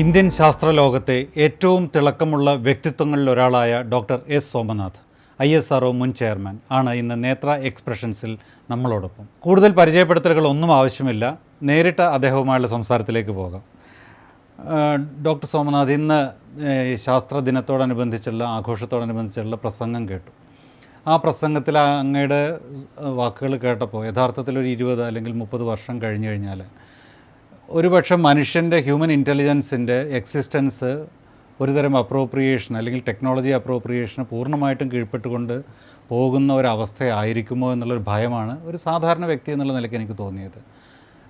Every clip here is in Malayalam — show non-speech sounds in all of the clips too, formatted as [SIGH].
ഇന്ത്യൻ ശാസ്ത്രലോകത്തെ ഏറ്റവും തിളക്കമുള്ള വ്യക്തിത്വങ്ങളിൽ ഒരാളായ doctor S Somanath I S R മുൻ ചെയർമാൻ ആണ് ഇന്ന് നേത്ര എക്സ്പ്രഷൻസിൽ നമ്മളോടൊപ്പം. കൂടുതൽ പരിചയപ്പെടുത്തലുകൾ ഒന്നും ആവശ്യമില്ല. നേരിട്ട് അദ്ദേഹവുമായുള്ള സംസാരത്തിലേക്ക് പോകാം. ഡോക്ടർ സോമനാഥ് ഇന്ന് ശാസ്ത്രദിനത്തോടനുബന്ധിച്ചുള്ള ശാസ്ത്ര ദിനത്തോടനുബന്ധിച്ചുള്ള ആഘോഷത്തോടനുബന്ധിച്ചുള്ള പ്രസംഗം കേട്ടു. ആ പ്രസംഗത്തിൽ അങ്ങയുടെ വാക്കുകൾ കേട്ടപ്പോൾ യഥാർത്ഥത്തിൽ ഒരു ഇരുപത് അല്ലെങ്കിൽ മുപ്പത് വർഷം കഴിഞ്ഞു കഴിഞ്ഞാൽ ഒരുപക്ഷെ മനുഷ്യന്റെ ഹ്യൂമൻ ഇന്റലിജൻസിന്റെ എക്സിസ്റ്റൻസ് ഒരുതരം അപ്രോപ്രിയേഷൻ അല്ലെങ്കിൽ ടെക്നോളജി അപ്രോപ്രിയേഷന് പൂർണമായിട്ടും കീഴ്പ്പെട്ടുകൊണ്ട് പോകുന്ന ഒരവസ്ഥയായിരിക്കുമോ എന്നുള്ളൊരു ഭയമാണ് ഒരു സാധാരണ വ്യക്തി എന്നുള്ള നിലയ്ക്ക് എനിക്ക് തോന്നിയത്.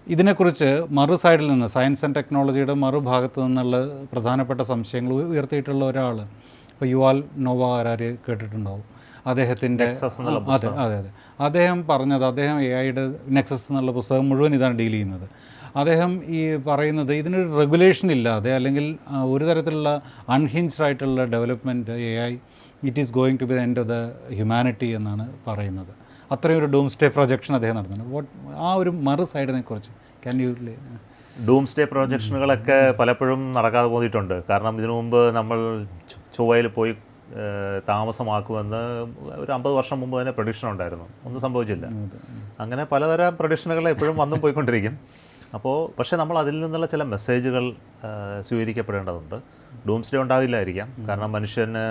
ഇതിനെക്കുറിച്ച് മറു സൈഡിൽ നിന്ന് സയൻസ് ആൻഡ് ടെക്നോളജിയുടെ മറുഭാഗത്ത് നിന്നുള്ള പ്രധാനപ്പെട്ട സംശയങ്ങൾ ഉയർത്തിയിട്ടുള്ള ഒരാൾ ഇപ്പോൾ യുവാൽ നോവ ആരാര് കേട്ടിട്ടുണ്ടാവും? അദ്ദേഹത്തിന്റെ അതെ അതെ അതെ. അദ്ദേഹം പറഞ്ഞത് അദ്ദേഹം എ ഐയുടെ നെക്സസ് എന്നുള്ള പുസ്തകം മുഴുവൻ ഇതാണ് ഡീൽ ചെയ്യുന്നത്. അദ്ദേഹം ഈ പറയുന്നത് ഇതിനൊരു റെഗുലേഷൻ ഇല്ലാതെ അല്ലെങ്കിൽ ഒരു തരത്തിലുള്ള അൺഹിഞ്ച്ഡ് ആയിട്ടുള്ള development A I it is going to be the end of the humanity എന്നാണ് പറയുന്നത്. അത്രയും ഒരു ഡൂം സ്റ്റേ പ്രൊജക്ഷൻ അദ്ദേഹം നടത്തുന്നത് വാട്ട് ആ ഒരു മറു സൈഡിനെ കുറിച്ച് ക്യാൻ യു ഡൂം സ്റ്റേ പ്രൊജക്ഷനുകളൊക്കെ പലപ്പോഴും നടക്കാതെ പോയിട്ടുണ്ട് കാരണം ഇതിനു മുമ്പ് നമ്മൾ ചൊവ്വയിൽ പോയി താമസമാക്കുമെന്ന് ഒരു അമ്പത് വർഷം മുമ്പ് തന്നെ പ്രഡിക്ഷൻ ഉണ്ടായിരുന്നു. ഒന്നും സംഭവിച്ചില്ല. അങ്ങനെ പലതരം പ്രഡിക്ഷനുകൾ എപ്പോഴും വന്നും പോയിക്കൊണ്ടിരിക്കും. അപ്പോൾ പക്ഷേ നമ്മൾ അതിൽ നിന്നുള്ള ചില മെസ്സേജുകൾ സ്വീകരിക്കപ്പെടേണ്ടതുണ്ട്. ഡൂംസ്ഡേ ഉണ്ടാവില്ലായിരിക്കാം. കാരണം മനുഷ്യന്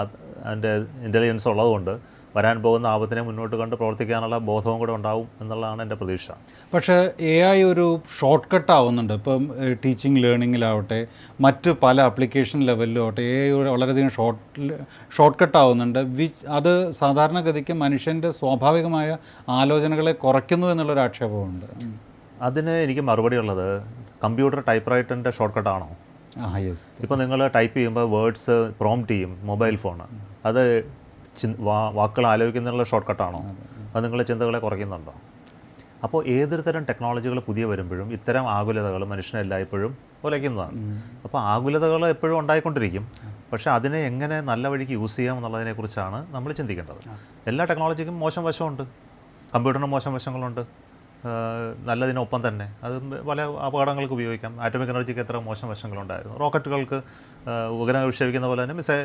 അത് അതിന്റെ ഇന്റലിജൻസ് ഉള്ളതുകൊണ്ട് വരാൻ പോകുന്ന ആപത്തിനെ മുന്നോട്ട് കണ്ട് പ്രവർത്തിക്കാനുള്ള ബോധവും കൂടെ ഉണ്ടാവും എന്നുള്ളതാണ് എന്റെ പ്രതീക്ഷ. പക്ഷേ എ ഐ ഒരു ഷോർട്ട് കട്ട് ആവുന്നുണ്ട്. ഇപ്പം ടീച്ചിങ് ലേണിങ്ങിലാവട്ടെ മറ്റ് പല ആപ്ലിക്കേഷൻ ലെവലിലും ആവട്ടെ എ ഐ വളരെയധികം ഷോർട്ട് ഷോർട്ട് കട്ട് ആവുന്നുണ്ട്. വി അത് സാധാരണഗതിക്ക് മനുഷ്യന്റെ സ്വാഭാവികമായ ആലോചനകളെ കുറയ്ക്കുന്നു എന്നുള്ളൊരു ആക്ഷേപമുണ്ട്. അതിന് എനിക്ക് മറുപടി ഉള്ളത് കമ്പ്യൂട്ടർ ടൈപ്പ് റൈറ്ററിന്റെ ഷോർട്ട് കട്ടാണോ ആ യെസ് ഇപ്പോൾ നിങ്ങൾ ടൈപ്പ് ചെയ്യുമ്പോൾ വേർഡ്സ് പ്രോംപ്റ്റ് ചെയ്യും മൊബൈൽ ഫോൺ അത് വാക്കുകൾ ആലോചിക്കുന്നതിനുള്ള ഷോർട്ട് കട്ടാണോ അത് നിങ്ങളുടെ ചിന്തകളെ കുറയ്ക്കുന്നുണ്ടോ? അപ്പോൾ ഏതൊരു തരം ടെക്നോളജികൾ പുതിയ വരുമ്പോഴും ഇത്തരം ആകുലതകൾ മനുഷ്യനെ എല്ലായ്പ്പോഴും ഉലയ്ക്കുന്നതാണ് അപ്പോൾ ആകുലതകൾ എപ്പോഴും ഉണ്ടായിക്കൊണ്ടിരിക്കും. പക്ഷേ അതിനെ എങ്ങനെ നല്ല വഴിക്ക് യൂസ് ചെയ്യാം എന്നുള്ളതിനെക്കുറിച്ചാണ് നമ്മൾ ചിന്തിക്കേണ്ടത്. എല്ലാ ടെക്നോളജിക്കും മോശം വശമുണ്ട്. കമ്പ്യൂട്ടറിന് മോശം വശങ്ങളുണ്ട്. നല്ലതിനൊപ്പം തന്നെ. അത് പല അപകടങ്ങൾക്ക് ഉപയോഗിക്കാം. ആറ്റോമിക് എനർജിക്ക് എത്ര മോശം വശങ്ങളുണ്ടായിരുന്നു. റോക്കറ്റുകൾക്ക് ഉപഗ്രഹങ്ങൾ വിക്ഷേപിക്കുന്ന പോലെ തന്നെ മിസൈ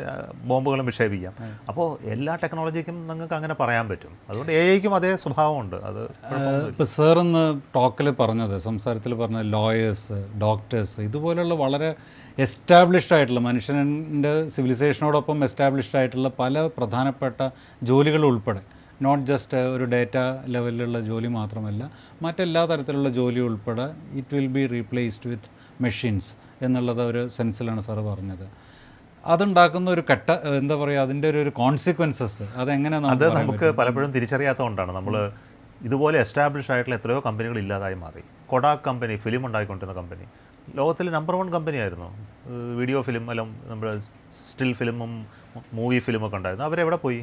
ബോംബുകളും വിക്ഷേപിക്കാം. അപ്പോൾ എല്ലാ ടെക്നോളജിക്കും നിങ്ങൾക്ക് അങ്ങനെ പറയാൻ പറ്റും. അതുകൊണ്ട് എ ഐക്കും അതേ സ്വഭാവമുണ്ട്. അത്. ഇപ്പോൾ സാർ ഇന്ന് ടോക്കിൽ പറഞ്ഞത് സംസാരത്തിൽ പറഞ്ഞ ലോയേഴ്സ് ഡോക്ടേഴ്സ് ഇതുപോലുള്ള വളരെ എസ്റ്റാബ്ലിഷ്ഡ് ആയിട്ടുള്ള മനുഷ്യന്റെ സിവിലൈസേഷനോടൊപ്പം എസ്റ്റാബ്ലിഷ്ഡ് ആയിട്ടുള്ള പല പ്രധാനപ്പെട്ട ജോലികൾ ഉൾപ്പെടെ നോട്ട് ജസ്റ്റ് ഒരു ഡേറ്റ ലെവലിലുള്ള ജോലി മാത്രമല്ല മറ്റെല്ലാ തരത്തിലുള്ള ജോലി ഉൾപ്പെടെ it will be replaced with machines എന്നുള്ളത് ഒരു സെൻസിലാണ് സാർ പറഞ്ഞത്. അതുണ്ടാക്കുന്ന ഒരു കട്ട എന്താ പറയുക അതിന്റെ ഒരു ഒരു കോൺസിക്വൻസസ് അതെങ്ങനെ അത് നമുക്ക് പലപ്പോഴും തിരിച്ചറിയാത്തതുകൊണ്ടാണ് നമ്മൾ ഇതുപോലെ എസ്റ്റാബ്ലിഷ് ആയിട്ടുള്ള എത്രയോ കമ്പനികൾ ഇല്ലാതായി മാറി. കൊഡാക് കമ്പനി ഫിലിം ഉണ്ടായിക്കൊണ്ടിരുന്ന കമ്പനി ലോകത്തിലെ നമ്പർ വൺ കമ്പനിയായിരുന്നു ആയിരുന്നു. വീഡിയോ ഫിലിം എല്ലാം നമ്മുടെ സ്റ്റിൽ ഫിലിമും മൂവി ഫിലിമൊക്കെ ഉണ്ടായിരുന്നു. അവരെവിടെ പോയി?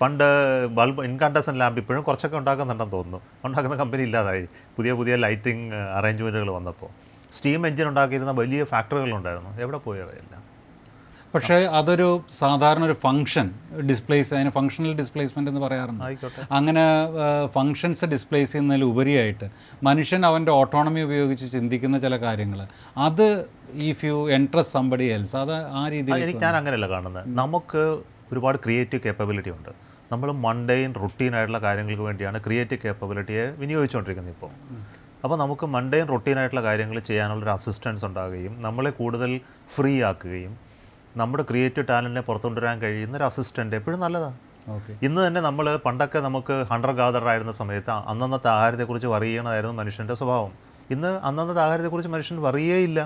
പണ്ട് ബൾബ് ഇൻകാണ്ടസൻ ലാമ്പ് ഇപ്പോഴും കുറച്ചൊക്കെ ഉണ്ടാക്കുന്നുണ്ടെന്ന് തോന്നുന്നു. ഉണ്ടാക്കുന്ന കമ്പനി ഇല്ലാതായി. പുതിയ പുതിയ ലൈറ്റിംഗ് അറേഞ്ച്മെന്റുകൾ വന്നപ്പോൾ. സ്റ്റീം എഞ്ചിൻ ഉണ്ടാക്കിയിരുന്ന വലിയ ഫാക്ടറികളുണ്ടായിരുന്നു എവിടെ പോയി അവയെല്ലാം? പക്ഷേ അതൊരു സാധാരണ ഒരു ഫംഗ്ഷൻ ഡിസ്പ്ലേസ് അതിന് ഫങ്ഷണൽ ഡിസ്പ്ലേസ്മെന്റ് എന്ന് പറയാറുണ്ട്. അങ്ങനെ ഫങ്ഷൻസ് ഡിസ്പ്ലേസ് ചെയ്യുന്നതിൽ ഉപരിയായിട്ട് മനുഷ്യൻ അവന്റെ ഓട്ടോണമി ഉപയോഗിച്ച് ചിന്തിക്കുന്ന ചില കാര്യങ്ങൾ. അത് if you entrust somebody else അത് ആ ആ, രീതിയിൽ എനിക്ക് ഞാൻ അങ്ങനെയല്ല കാണുന്നത്. നമുക്ക് ഒരുപാട് ക്രിയേറ്റീവ് കേപ്പബിലിറ്റി ഉണ്ട്. നമ്മൾ മൺഡെയിൻ റുട്ടീൻ ആയിട്ടുള്ള കാര്യങ്ങൾക്ക് വേണ്ടിയാണ് ക്രിയേറ്റീവ് കേപ്പബിലിറ്റിയെ വിനിയോഗിച്ചുകൊണ്ടിരിക്കുന്നത് ഇപ്പോൾ അപ്പോൾ നമുക്ക് മൺഡെയിൻ റുട്ടീൻ ആയിട്ടുള്ള കാര്യങ്ങൾ ചെയ്യാനുള്ളൊരു അസിസ്റ്റൻസ് ഉണ്ടാകുകയും നമ്മളെ കൂടുതൽ ഫ്രീ ആക്കുകയും നമ്മുടെ ക്രിയേറ്റീവ് ടാലന്റിനെ പുറത്തുകൊണ്ടുവരാൻ കഴിയുന്ന ഒരു അസിസ്റ്റന്റ് എപ്പോഴും നല്ലതാണ് ഓക്കെ. ഇന്ന് തന്നെ നമ്മൾ പണ്ടൊക്കെ നമുക്ക് ഹണ്ടർ ഗാദർ ആയിരുന്ന സമയത്ത് അന്നന്നത്തെ ആഹാരത്തെക്കുറിച്ച് വറിയണമായിരുന്നു മനുഷ്യന്റെ സ്വഭാവം. ഇന്ന് അന്നന്നത്തെ ആഹാരത്തെക്കുറിച്ച് മനുഷ്യൻ വറിയേയില്ല.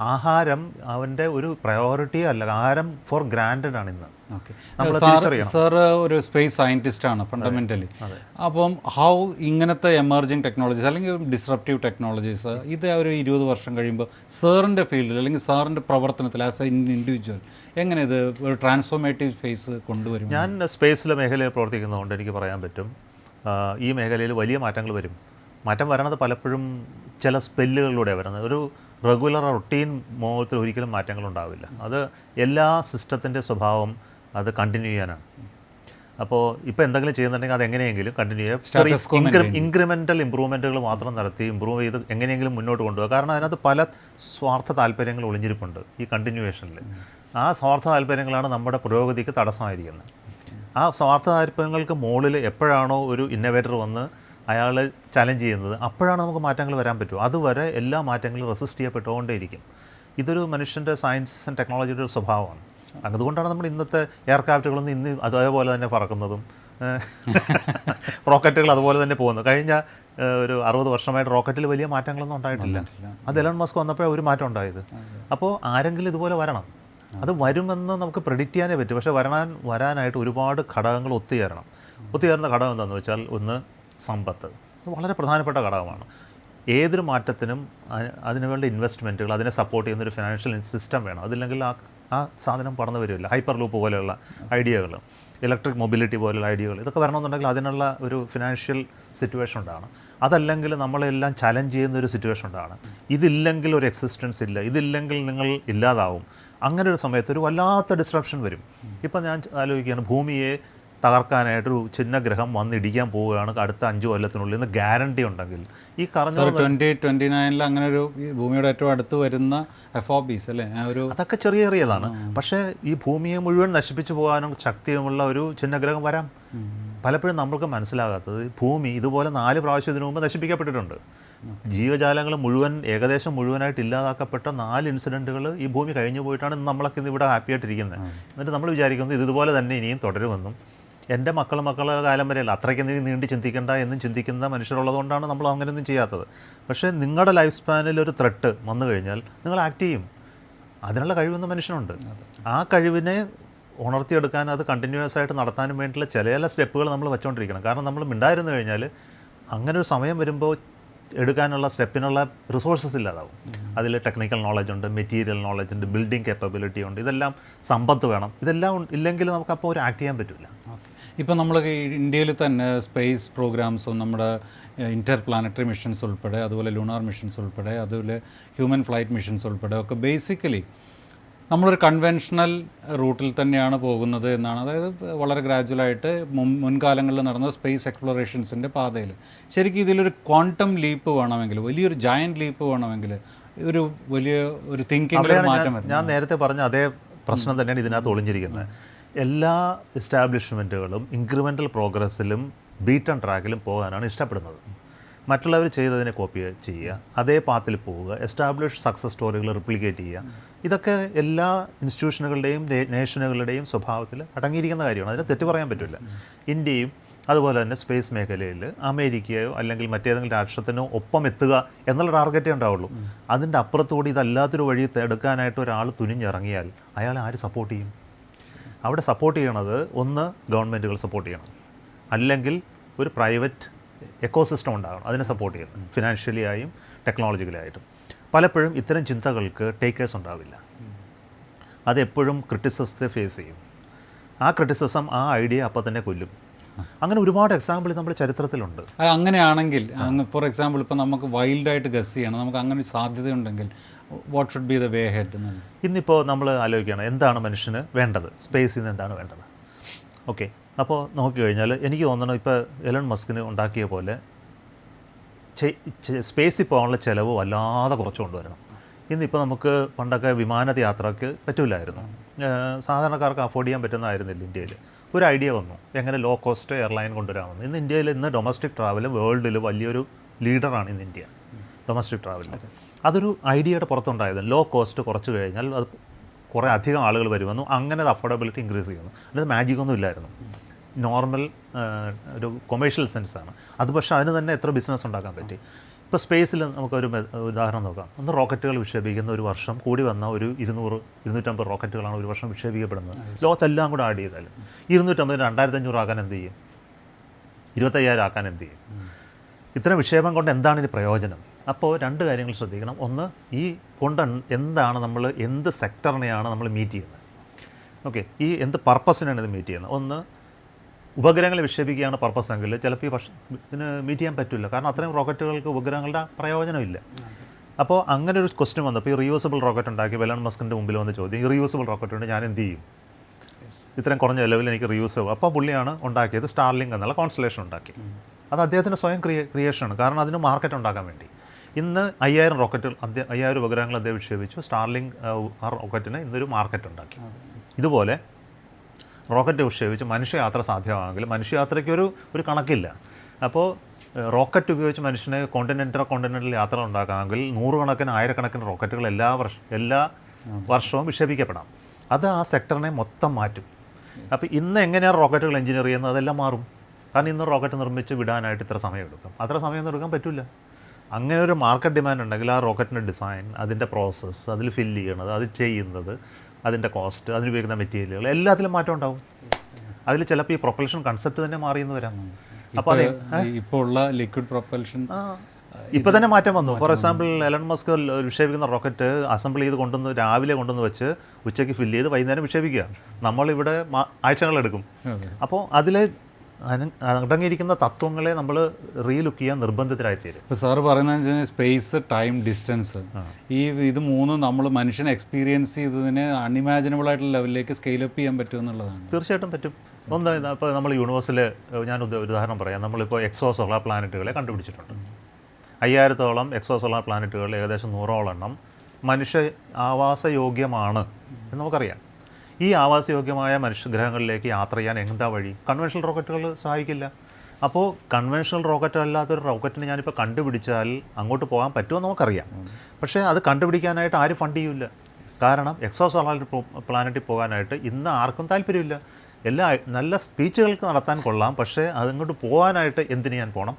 ആഹാരം അവന്റെ ഒരു പ്രയോറിറ്റി അല്ല ആഹാരം ഫോർ ഗ്രാൻഡഡ് ആണ് ഇന്ന്. സാർ ഒരു സ്പേസ് സയന്റിസ്റ്റ് ആണ് ഫണ്ടമെന്റലി അപ്പം ഹൗ ഇങ്ങനത്തെ എമർജിങ് ടെക്നോളജീസ് അല്ലെങ്കിൽ ഡിസ്റപ്റ്റീവ് ടെക്നോളജീസ് ഇത് ഒരു ഇരുപത് വർഷം കഴിയുമ്പോൾ സാറിന്റെ ഫീൽഡിൽ അല്ലെങ്കിൽ സാറിന്റെ പ്രവർത്തനത്തിൽ ആസ് എ ഇൻഡിവിജ്വൽ എങ്ങനെ ഇത് ഒരു ട്രാൻസ്ഫോർമേറ്റീവ് ഫേസ് കൊണ്ടുവരും? ഞാൻ സ്പേസിലെ മേഖലയിൽ പ്രവർത്തിക്കുന്നതുകൊണ്ട് എനിക്ക് പറയാൻ പറ്റും ഈ മേഖലയിൽ വലിയ മാറ്റങ്ങൾ വരും. മാറ്റം വരണത് പലപ്പോഴും ചില സ്പെല്ലുകളിലൂടെ വരുന്നത്. ഒരു റെഗുലർ റൊട്ടീൻ മോഹത്തിൽ ഒരിക്കലും മാറ്റങ്ങൾ ഉണ്ടാവില്ല അത് എല്ലാ സിസ്റ്റത്തിന്റെ സ്വഭാവം അത് കണ്ടിന്യൂ ചെയ്യാനാണ്. അപ്പോൾ ഇപ്പോൾ എന്തെങ്കിലും ചെയ്യുന്നുണ്ടെങ്കിൽ അത് എങ്ങനെയെങ്കിലും കണ്ടിന്യൂ ചെയ്യാം ഇൻക്രിമെന്റൽ ഇമ്പ്രൂവ്മെന്റുകൾ മാത്രം നടത്തി ഇമ്പ്രൂവ് ചെയ്ത് എങ്ങനെയെങ്കിലും മുന്നോട്ട് കൊണ്ടുപോകുക. കാരണം അതിനകത്ത് പല സ്വാർത്ഥ താല്പര്യങ്ങൾ ഒളിഞ്ഞിരിപ്പുണ്ട് ഈ കണ്ടിന്യൂവേഷനിൽ ആ സ്വാർത്ഥ താല്പര്യങ്ങളാണ് നമ്മുടെ പുരോഗതിക്ക് തടസ്സമായിരിക്കുന്നത്. ആ സ്വാർത്ഥ താല്പര്യങ്ങൾക്ക് മുകളിൽ എപ്പോഴാണോ ഒരു ഇന്നോവേറ്റർ വന്ന് അയാൾ ചലഞ്ച് ചെയ്യുന്നത് അപ്പോഴാണ് നമുക്ക് മാറ്റങ്ങൾ വരാൻ പറ്റുമോ അതുവരെ എല്ലാ മാറ്റങ്ങളും റെസിസ്റ്റ് ചെയ്യപ്പെട്ടുകൊണ്ടേയിരിക്കും. ഇതൊരു മനുഷ്യന്റെ സയൻസ് ആൻഡ് ടെക്നോളജിയുടെ ഒരു സ്വഭാവമാണ്. അതുകൊണ്ടാണ് നമ്മൾ ഇന്നത്തെ എയർക്രാഫ്റ്റുകളൊന്നും ഇന്ന് അതേപോലെ തന്നെ പറക്കുന്നതും റോക്കറ്റുകൾ [LAUGHS] അതുപോലെ തന്നെ പോകുന്നു കഴിഞ്ഞ ഒരു അറുപത് വർഷമായിട്ട് റോക്കറ്റിൽ വലിയ മാറ്റങ്ങളൊന്നും ഉണ്ടായിട്ടില്ല. അത് എലൺ മസ്ക് വന്നപ്പോൾ ഒരു മാറ്റം ഉണ്ടായത്. അപ്പോൾ ആരെങ്കിലും ഇതുപോലെ വരണം. അത് വരുമെന്ന് നമുക്ക് പ്രെഡിക്റ്റ് ചെയ്യാനേ പറ്റും. പക്ഷേ വരാൻ വരാനായിട്ട് ഒരുപാട് ഘടകങ്ങൾ ഒത്തുചേരണം. ഒത്തുചേർന്ന ഘടകം എന്താണെന്ന് വെച്ചാൽ ഒന്ന് സമ്പത്ത്. അത് വളരെ പ്രധാനപ്പെട്ട ഘടകമാണ്. ഏതൊരു മാറ്റത്തിനും അതിനുവേണ്ട ഇൻവെസ്റ്റ്മെന്റുകൾ അതിനെ സപ്പോർട്ട് ചെയ്യുന്ന ഒരു ഫിനാൻഷ്യൽ സിസ്റ്റം വേണം. അതില്ലെങ്കിൽ ആ ആ സാധനം പറന്നു വരില്ല ഹൈപ്പർ ലൂപ്പ് പോലെയുള്ള ഐഡിയകൾ ഇലക്ട്രിക് മൊബിലിറ്റി പോലെയുള്ള ഐഡിയകൾ ഇതൊക്കെ വരണമെന്നുണ്ടെങ്കിൽ അതിനുള്ള ഒരു ഫിനാൻഷ്യൽ സിറ്റുവേഷൻ ഉണ്ടാണ് അതല്ലെങ്കിൽ നമ്മളെല്ലാം ചലഞ്ച് ചെയ്യുന്ന ഒരു സിറ്റുവേഷൻ ഉണ്ടാണ് ഇതില്ലെങ്കിൽ ഒരു എക്സിസ്റ്റൻസ് ഇല്ല. ഇതില്ലെങ്കിൽ നിങ്ങൾ ഇല്ലാതാവും. അങ്ങനെ ഒരു സമയത്ത് ഒരു വല്ലാത്ത ഡിസ്ട്രപ്ഷൻ വരും. ഇപ്പം ഞാൻ ആലോചിക്കുകയാണ് ഭൂമിയെ തകർക്കാനായിട്ടൊരു ചിഹ്ന ഗ്രഹം വന്നിടിക്കാൻ പോവുകയാണ് അടുത്ത അഞ്ച് കൊല്ലത്തിനുള്ളിൽ എന്ന് ഗ്യാരണ്ടി ഉണ്ടെങ്കിൽ. ഈ കറഞ്ഞ ട്വന്റി ട്വന്റി നയനിൽ അങ്ങനെ ഒരു ഭൂമിയുടെ ഏറ്റവും അടുത്ത് വരുന്ന എഫോബീസ് അല്ലേ? ഒരു അതൊക്കെ ചെറിയ ചെറിയതാണ്. പക്ഷേ ഈ ഭൂമിയെ മുഴുവൻ നശിപ്പിച്ചു പോകാനും ശക്തിയുമുള്ള ഒരു ചിഹ്നഗ്രഹം വരാം. പലപ്പോഴും നമ്മൾക്ക് മനസ്സിലാകാത്തത് ഭൂമി ഇതുപോലെ നാല് പ്രാവശ്യം ഇതിനു മുമ്പ് നശിപ്പിക്കപ്പെട്ടിട്ടുണ്ട്. ജീവജാലങ്ങൾ മുഴുവൻ ഏകദേശം മുഴുവനായിട്ട് ഇല്ലാതാക്കപ്പെട്ട നാല് ഇൻസിഡന്റുകൾ ഈ ഭൂമി കഴിഞ്ഞു പോയിട്ടാണ് നമ്മളൊക്കെ ഇന്ന് ഇവിടെ ഹാപ്പിയായിട്ടിരിക്കുന്നത്. എന്നിട്ട് നമ്മൾ വിചാരിക്കുന്നത് ഇതുപോലെ തന്നെ ഇനിയും തുടരുമെന്നും. എന്റെ മക്കൾ മക്കളുടെ കാലം വരെയല്ല. അത്രയ്ക്ക് നീ നീണ്ടി ചിന്തിക്കേണ്ട എന്നും ചിന്തിക്കുന്ന മനുഷ്യരുള്ളതുകൊണ്ടാണ് നമ്മൾ അങ്ങനെയൊന്നും ചെയ്യാത്തത്. പക്ഷേ നിങ്ങളുടെ ലൈഫ് സ്പാനിൽ ഒരു ത്രെട്ട് വന്നു കഴിഞ്ഞാൽ നിങ്ങൾ ആക്ട് ചെയ്യും. അതിനുള്ള കഴിവെന്ന് മനുഷ്യനുണ്ട്. ആ കഴിവിനെ ഉണർത്തിയെടുക്കാൻ അത് കണ്ടിന്യൂസ് ആയിട്ട് നടത്താനും വേണ്ടിയിട്ടുള്ള ചില ചില സ്റ്റെപ്പുകൾ നമ്മൾ വെച്ചുകൊണ്ടിരിക്കണം. കാരണം നമ്മൾ മിണ്ടായിരുന്നു കഴിഞ്ഞാൽ അങ്ങനെ ഒരു സമയം വരുമ്പോൾ എടുക്കാനുള്ള സ്റ്റെപ്പിനുള്ള റിസോഴ്സസ് ഇല്ലാതാവും. അതിൽ ടെക്നിക്കൽ നോളജ് ഉണ്ട് മെറ്റീരിയൽ നോളജ് ഉണ്ട് ബിൽഡിംഗ് കേപ്പബിലിറ്റി ഉണ്ട്. ഇതെല്ലാം സമ്പത്ത് വേണം. ഇതെല്ലാം ഇല്ലെങ്കിൽ നമുക്ക് അപ്പോൾ ഒരു ആക്ട് ചെയ്യാൻ പറ്റില്ല. ഇപ്പം നമ്മൾ ഇന്ത്യയിൽ തന്നെ സ്പേസ് പ്രോഗ്രാംസും നമ്മുടെ ഇന്റർ പ്ലാനറ്ററി മിഷൻസ് ഉൾപ്പെടെ അതുപോലെ ലൂണാർ മിഷൻസ് ഉൾപ്പെടെ അതുപോലെ ഹ്യൂമൻ ഫ്ലൈറ്റ് മിഷൻസ് ഉൾപ്പെടെ ഒക്കെ ബേസിക്കലി നമ്മളൊരു കൺവെൻഷണൽ റൂട്ടിൽ തന്നെയാണ് പോകുന്നത് എന്നാണ്. അതായത് വളരെ ഗ്രാജുവലായിട്ട് മുൻ മുൻകാലങ്ങളിൽ നടന്ന സ്പേസ് എക്സ്പ്ലോറേഷൻസിന്റെ പാതയിൽ ശരിക്കും ഇതിലൊരു ക്വാണ്ടം ലീപ്പ് വേണമെങ്കിൽ വലിയൊരു ജയന്റ് ലീപ്പ് വേണമെങ്കിൽ ഒരു വലിയ ഒരു തിങ്കിങ്ങിൽ അവിടെയാണ് മാറ്റം ഞാൻ നേരത്തെ പറഞ്ഞ അതേ പ്രശ്നം തന്നെയാണ് ഇതിനകത്ത് ഒളിഞ്ഞിരിക്കുന്നത്. എല്ലാ എസ്റ്റാബ്ലിഷ്മെന്റുകളും ഇൻക്രിമെന്റൽ പ്രോഗ്രസ്സിലും ബീറ്റൺ ട്രാക്കിലും പോകാനാണ് ഇഷ്ടപ്പെടുന്നത്. മറ്റുള്ളവർ ചെയ്തതിനെ കോപ്പി ചെയ്യുക അതേ പാത്തിൽ പോവുക എസ്റ്റാബ്ലിഷ് സക്സസ് സ്റ്റോറികൾ റിപ്ലിക്കേറ്റ് ചെയ്യുക. ഇതൊക്കെ എല്ലാ ഇൻസ്റ്റിറ്റ്യൂഷനുകളുടെയും നേഷനുകളുടെയും സ്വഭാവത്തിൽ അടങ്ങിയിരിക്കുന്ന കാര്യമാണ്. അതിന് തെറ്റ് പറയാൻ പറ്റില്ല. ഇന്ത്യയും അതുപോലെ തന്നെ സ്പേസ് മേഖലയിൽ അമേരിക്കയോ അല്ലെങ്കിൽ മറ്റേതെങ്കിലും രാഷ്ട്രത്തിനോ ഒപ്പം എത്തുക എന്നുള്ള ടാർഗറ്റേ ഉണ്ടാവുള്ളൂ. അതിന്റെ അപ്പുറത്തുകൂടി ഇതല്ലാത്തൊരു വഴി എടുക്കാനായിട്ട് ഒരാൾ തുനിഞ്ഞിറങ്ങിയാൽ അയാൾ ആര് സപ്പോർട്ട് ചെയ്യും? അവിടെ സപ്പോർട്ട് ചെയ്യണത് ഒന്ന് ഗവൺമെന്റുകൾ സപ്പോർട്ട് ചെയ്യണം. അല്ലെങ്കിൽ ഒരു പ്രൈവറ്റ് എക്കോസിസ്റ്റം ഉണ്ടാകണം. അതിനെ സപ്പോർട്ട് ചെയ്യണം. ഫിനാൻഷ്യലി ആയും ടെക്നോളജിക്കലായിട്ടും പലപ്പോഴും ഇത്തരം ചിന്തകൾക്ക് ടേക്കേഴ്സ് ഉണ്ടാവില്ല. അതെപ്പോഴും ക്രിറ്റിസിസത്തെ ഫേസ് ചെയ്യും. ആ ക്രിറ്റിസിസം ആ ഐഡിയ അപ്പം തന്നെ കൊല്ലും. അങ്ങനെ ഒരുപാട് എക്സാമ്പിൾ നമ്മുടെ ചരിത്രത്തിലുണ്ട്. അങ്ങനെയാണെങ്കിൽ അങ്ങ് ഫോർ എക്സാമ്പിൾ ഇപ്പം നമുക്ക് വൈൽഡായിട്ട് ഗസ് ചെയ്യണം. നമുക്ക് അങ്ങനെ ഒരു സാധ്യതയുണ്ടെങ്കിൽ what should be the way head ഇന്നിപ്പോൾ നമ്മൾ ആലോചിക്കുകയാണ് എന്താണ് മനുഷ്യന് വേണ്ടത്? സ്പേസിൽ നിന്ന് എന്താണ് വേണ്ടത്? ഓക്കെ അപ്പോൾ നോക്കിക്കഴിഞ്ഞാൽ എനിക്ക് തോന്നണം ഇപ്പോൾ എലൺ മസ്കിന് ഉണ്ടാക്കിയ പോലെ സ്പേസിൽ പോകാനുള്ള ചിലവ് വല്ലാതെ കുറച്ച് കൊണ്ടുവരണം. ഇന്നിപ്പോൾ നമുക്ക് പണ്ടൊക്കെ വിമാനയാത്രയ്ക്ക് പറ്റില്ലായിരുന്നു സാധാരണക്കാർക്ക് അഫോർഡ് ചെയ്യാൻ പറ്റുന്നതായിരുന്നില്ല ഇന്ത്യയിൽ. ഒരു ഐഡിയ വന്നു. എങ്ങനെ ലോ കോസ്റ്റ് എയർലൈൻ കൊണ്ടുവരാമെന്ന്. ഇന്ന് ഇന്ത്യയിൽ ഇന്ന് ഡൊമസ്റ്റിക് ട്രാവൽ വേൾഡിൽ വലിയൊരു ലീഡറാണ് ഇന്ന് ഇന്ത്യ. ഡൊമസ്റ്റിക് ട്രാവലിൽ അതൊരു ഐഡിയയുടെ പുറത്തുണ്ടായത്. ലോ കോസ്റ്റ് കുറച്ച് കഴിഞ്ഞാൽ അത് കുറേ അധികം ആളുകൾ വരുമെന്നു. അങ്ങനെ അത് അഫോർഡബിലിറ്റി ഇൻക്രീസ് ചെയ്യുന്നു. അതായത് മാജിക് ഒന്നും ഇല്ലായിരുന്നു. നോർമൽ ഒരു കൊമേഴ്ഷ്യൽ സെൻസാണ് അത് പക്ഷേ അതിന് തന്നെ എത്ര ബിസിനസ് ഉണ്ടാക്കാൻ പറ്റി? ഇപ്പോൾ സ്പേസിൽ നമുക്കൊരു ഉദാഹരണം നോക്കാം. ഒന്ന് റോക്കറ്റുകൾ വിക്ഷേപിക്കുന്ന ഒരു വർഷം കൂടി വന്ന ഒരു ഇരുന്നൂറ് ഇരുന്നൂറ്റമ്പത് റോക്കറ്റുകളാണ് ഒരു വർഷം വിക്ഷേപിക്കപ്പെടുന്നത്. ലോകത്തെല്ലാം കൂടെ ആഡ് ചെയ്താൽ ഇരുന്നൂറ്റമ്പതിന് രണ്ടായിരത്തി അഞ്ഞൂറ് ആക്കാൻ എന്ത് ചെയ്യും? ഇരുപത്തയ്യായിരം ആക്കാൻ എന്ത് ചെയ്യും? ഇത്തരം വിക്ഷേപം കൊണ്ട് എന്താണ് ഇതിന് പ്രയോജനം? അപ്പോൾ രണ്ട് കാര്യങ്ങൾ ശ്രദ്ധിക്കണം. ഒന്ന് ഈ കൊണ്ട് എന്താണ് നമ്മൾ എന്ത് സെക്ടറിനെയാണ് നമ്മൾ മീറ്റ് ചെയ്യുന്നത്? ഓക്കെ ഈ എന്ത് പർപ്പസിനാണ് ഇത് മീറ്റ് ചെയ്യുന്നത്? ഒന്ന് ഉപഗ്രഹങ്ങളെ വിക്ഷേപിക്കുകയാണ് പർപ്പസ് എങ്കിൽ. ചിലപ്പോൾ ഈ പക്ഷേ ഇതിന് മീറ്റ് ചെയ്യാൻ പറ്റില്ല കാരണം അത്രയും റോക്കറ്റുകൾക്ക് ഉപഗ്രഹങ്ങളുടെ പ്രയോജനമില്ല. അപ്പോൾ അങ്ങനെ ഒരു ക്വസ്റ്റ്യൻ വന്നപ്പോൾ ഈ റീയൂസബിൾ റോക്കറ്റ് ഉണ്ടാക്കി. വെലൺ മസ്കിന്റെ മുമ്പിൽ വന്ന ചോദ്യം. ഈ റീയൂസബിൾ റോക്കറ്റ് ഉണ്ട് ഞാൻ എന്ത് ചെയ്യും? ഇത്രയും കുറഞ്ഞ ലെവലിൽ എനിക്ക് റീയൂസ് ആവും അപ്പോൾ പുള്ളിയാണ് ഉണ്ടാക്കിയത് സ്റ്റാർലിംഗ് എന്നുള്ള കോൺസ്റ്റലേഷൻ ഉണ്ടാക്കി. അത് അദ്ദേഹത്തിന്റെ സ്വയം ക്രിയ ക്രിയേഷനാണ് കാരണം അതിന് മാർക്കറ്റ് ഉണ്ടാക്കാൻ വേണ്ടി. ഇന്ന് അയ്യായിരം റോക്കറ്റുകൾ അദ്ദേഹം അയ്യായിരം ഉപഗ്രഹങ്ങൾ അദ്ദേഹം വിക്ഷേപിച്ചു. സ്റ്റാർലിംഗ് ആ റോക്കറ്റിന് ഇന്നൊരു മാർക്കറ്റ് ഉണ്ടാക്കി. ഇതുപോലെ റോക്കറ്റ് ഉപയോഗിച്ച് മനുഷ്യയാത്ര സാധ്യമാണെങ്കിൽ മനുഷ്യയാത്രയ്ക്കൊരു ഒരു കണക്കില്ല. അപ്പോൾ റോക്കറ്റ് ഉപയോഗിച്ച് മനുഷ്യന് കോണ്ടിനെന്റൽ കോണ്ടിനെന്റൽ യാത്ര ഉണ്ടാക്കാമെങ്കിൽ നൂറുകണക്കിന് ആയിരക്കണക്കിന് റോക്കറ്റുകൾ എല്ലാ വർഷ എല്ലാ വർഷവും വിക്ഷേപിക്കപ്പെടാം. അത് ആ സെക്ടറിനെ മൊത്തം മാറ്റും. അപ്പോൾ ഇന്ന് എങ്ങനെയാണ് റോക്കറ്റുകൾ എഞ്ചിനീയർ ചെയ്യുന്നത്? അതെല്ലാം മാറും. കാരണം ഇന്ന് റോക്കറ്റ് നിർമ്മിച്ച് വിടാനായിട്ട് ഇത്ര സമയം എടുക്കും. അത്ര സമയം എടുക്കാൻ പറ്റില്ല. അങ്ങനെ ഒരു മാർക്കറ്റ് ഡിമാൻഡ് ഉണ്ടെങ്കിൽ ആ റോക്കറ്റിന്റെ ഡിസൈൻ അതിന്റെ പ്രോസസ്സ് അതിൽ ഫില്ല് ചെയ്യണത് അത് ചെയ്യുന്നത് അതിന്റെ കോസ്റ്റ് അതിന് ഉപയോഗിക്കുന്ന മെറ്റീരിയലുകൾ എല്ലാത്തിലും മാറ്റം ഉണ്ടാവും. അതിൽ ചിലപ്പോൾ ഈ പ്രൊപ്പൽഷൻ കൺസെപ്റ്റ് തന്നെ മാറിയെന്ന് വരാം. അപ്പോൾ അതെ ഇപ്പോൾ ഉള്ള ലിക്വിഡ് പ്രൊപ്പൽഷൻ ഇപ്പം തന്നെ മാറ്റം വന്നു. ഫോർ എക്സാമ്പിൾ എലൺ മസ്ക് വിക്ഷേപിക്കുന്ന റോക്കറ്റ് അസംബിൾ ചെയ്ത് കൊണ്ടുവന്ന് രാവിലെ കൊണ്ടുവന്ന് വെച്ച് ഉച്ചയ്ക്ക് ഫില്ല് ചെയ്ത് വൈകുന്നേരം വിക്ഷേപിക്കുക. നമ്മളിവിടെ ആഴ്ചകളെടുക്കും അപ്പോൾ അതിൽ അടങ്ങിയിരിക്കുന്ന തത്വങ്ങളെ നമ്മൾ റീലുക്ക് ചെയ്യാൻ നിർബന്ധിതരായിത്തീരും. ഇപ്പോൾ സാറ് പറയുന്നത് വെച്ചാൽ സ്പേസ് ടൈം ഡിസ്റ്റൻസ് ഈ ഇത് മൂന്നും നമ്മൾ മനുഷ്യൻ എക്സ്പീരിയൻസ് ചെയ്തതിനെ അൺഇമാജിനബിൾ ആയിട്ടുള്ള ലെവലിലേക്ക് സ്കെയിൽ അപ്പ് ചെയ്യാൻ പറ്റും എന്നുള്ളതാണ്. തീർച്ചയായിട്ടും പറ്റും. ഒന്ന് ഇപ്പോൾ നമ്മൾ യൂണിവേഴ്സിൽ ഞാൻ ഉദാഹരണം പറയാം. നമ്മളിപ്പോൾ എക്സോ സോളാർ പ്ലാനറ്റുകളെ കണ്ടുപിടിച്ചിട്ടുണ്ട്. അയ്യായിരത്തോളം എക്സോ സോളാർ പ്ലാനറ്റുകൾ ഏകദേശം നൂറോളം എണ്ണം മനുഷ്യ ആവാസയോഗ്യമാണ് എന്ന് നമുക്കറിയാം. ഈ ആവാസയോഗ്യമായ മനുഷ്യഗ്രഹങ്ങളിലേക്ക് യാത്ര ചെയ്യാൻ എന്താ വഴി? കൺവെൻഷണൽ റോക്കറ്റുകൾ സഹായിക്കില്ല. അപ്പോൾ കൺവെൻഷണൽ റോക്കറ്റ് അല്ലാത്തൊരു റോക്കറ്റിന് ഞാനിപ്പോൾ കണ്ടുപിടിച്ചാൽ അങ്ങോട്ട് പോകാൻ പറ്റുമെന്ന് നമുക്കറിയാം. പക്ഷേ അത് കണ്ടുപിടിക്കാനായിട്ട് ആരും ഫണ്ട് ചെയ്യില്ല. കാരണം എക്സോ സോളാർ പ്ലാനറ്റിൽ പോകാനായിട്ട് ഇന്ന് ആർക്കും താല്പര്യമില്ല. എല്ലാ നല്ല സ്പീച്ചുകൾക്ക് നടത്താൻ കൊള്ളാം. പക്ഷേ അതങ്ങോട്ട് പോകാനായിട്ട് എന്തിന് ഞാൻ പോകണം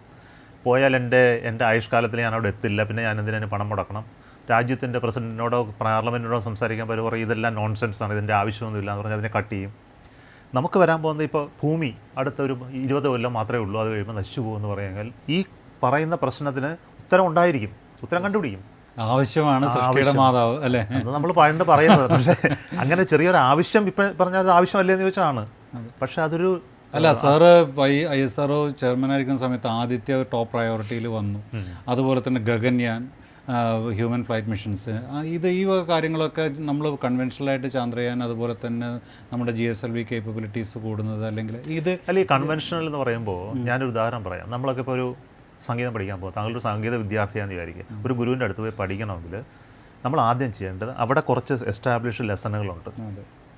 പോയാൽ എന്റെ എന്റെ ആയുഷ്കാലത്തിൽ ഞാൻ അവിടെ എത്തില്ല. പിന്നെ ഞാൻ എന്തിനു പണം മുടക്കണം? രാജ്യത്തിന്റെ പ്രസിഡന്റിനോടോ പാർലമെന്റിനോടോ സംസാരിക്കാൻ പറ്റും പറയും ഇതെല്ലാം നോൺസെൻസ് ആണ് ഇതിന്റെ ആവശ്യമൊന്നുമില്ല എന്ന് പറഞ്ഞാൽ അതിനെ കട്ട് ചെയ്യും. നമുക്ക് വരാൻ പോകുന്നത് ഇപ്പോൾ ഭൂമി അടുത്ത ഒരു ഇരുപത് കൊല്ലം മാത്രമേ ഉള്ളൂ അത് കഴിയുമ്പോൾ നശിച്ചു പോകുമെന്ന് പറയുമെങ്കിൽ ഈ പറയുന്ന പ്രശ്നത്തിന് ഉത്തരം ഉണ്ടായിരിക്കും ഉത്തരം കണ്ടുപിടിക്കും. ആവശ്യമാണ് മാതാവ് അല്ലേ? അത് നമ്മൾ പണ്ട് പറയുന്നത് പക്ഷേ അങ്ങനെ ചെറിയൊരു ആവശ്യം ഇപ്പം പറഞ്ഞാൽ അത് ആവശ്യമല്ലേ എന്ന് ചോദിച്ചാണ് പക്ഷേ അതൊരു അല്ല സാറ് ഐ എസ് ആർ ചെയർമാനായിരിക്കുന്ന സമയത്ത് ആദ്യത്തെ ടോപ്പ് പ്രയോറിറ്റിയിൽ വന്നു. അതുപോലെ തന്നെ ഗഗൻയാൻ ഹ്യൂമൻ ഫ്ലൈറ്റ് മിഷൻസ് ഇത് ഈ വക കാര്യങ്ങളൊക്കെ നമ്മൾ കൺവെൻഷനലായിട്ട് ചാന്ദ്രയാൻ അതുപോലെ തന്നെ നമ്മുടെ G S L V capabilities കൂടുന്നത് അല്ലെങ്കിൽ ഇത് അല്ല ഈ കൺവെൻഷണൽ എന്ന് പറയുമ്പോൾ ഞാനൊരു ഉദാഹരണം പറയാം. നമ്മളൊക്കെ ഇപ്പോൾ ഒരു സംഗീതം പഠിക്കാൻ പോകും. താങ്കളൊരു സംഗീത വിദ്യാർത്ഥിയാന്ന് വിചാരിക്കുക. ഒരു ഗുരുവിന്റെ അടുത്ത് പോയി പഠിക്കണമെങ്കിൽ നമ്മൾ ആദ്യം ചെയ്യേണ്ടത് അവിടെ കുറച്ച് എസ്റ്റാബ്ലിഷ് ലെസണുകളുണ്ട്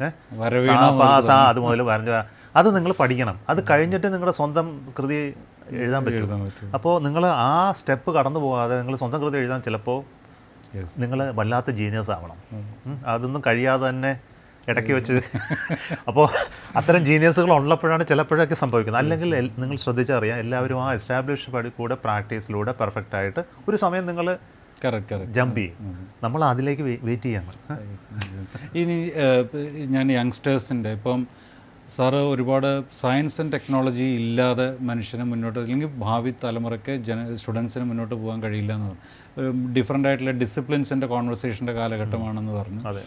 ഏഹ് വരവീണ സാ, പാ, സാ, അത് മുതൽ വരഞ്ഞ അത് നിങ്ങൾ പഠിക്കണം. അത് കഴിഞ്ഞിട്ട് നിങ്ങളുടെ സ്വന്തം കൃതി എഴുതാൻ പറ്റും. അപ്പോൾ നിങ്ങൾ ആ സ്റ്റെപ്പ് കടന്നു പോകാതെ നിങ്ങൾ സ്വന്തം കൃതി എഴുതാൻ ചിലപ്പോൾ നിങ്ങൾ വല്ലാത്ത ജീനിയസ് ആവണം. അതൊന്നും കഴിയാതെ തന്നെ ഇടയ്ക്ക് വെച്ച് [LAUGHS] അപ്പോൾ അത്തരം ജീനിയസുകൾ ഉള്ളപ്പോഴാണ് ചിലപ്പോഴൊക്കെ സംഭവിക്കുന്നത്. അല്ലെങ്കിൽ നിങ്ങൾ ശ്രദ്ധിച്ചറിയാം എല്ലാവരും ആ എസ്റ്റാബ്ലിഷ് പടി കൂടെ പ്രാക്ടീസിലൂടെ പെർഫെക്റ്റ് ആയിട്ട് ഒരു സമയം നിങ്ങൾ ജമ്പ് ചെയ്യും. നമ്മൾ അതിലേക്ക് വെയിറ്റ് ചെയ്യണം. ഇനി ഞാൻ യങ്സ്റ്റേഴ്സിന്റെ ഇപ്പം സാറ് ഒരുപാട് സയൻസ് ആൻഡ് ടെക്നോളജി ഇല്ലാതെ മനുഷ്യന് മുന്നോട്ട് അല്ലെങ്കിൽ ഭാവി തലമുറയ്ക്ക് ജന സ്റ്റുഡൻസിന് മുന്നോട്ട് പോകാൻ കഴിയില്ല എന്ന് പറഞ്ഞു. ഡിഫറെന്റ് ആയിട്ടുള്ള ഡിസിപ്ലിൻസിന്റെ കോൺവെർസേഷന്റെ കാലഘട്ടമാണെന്ന് പറഞ്ഞു. അതെ.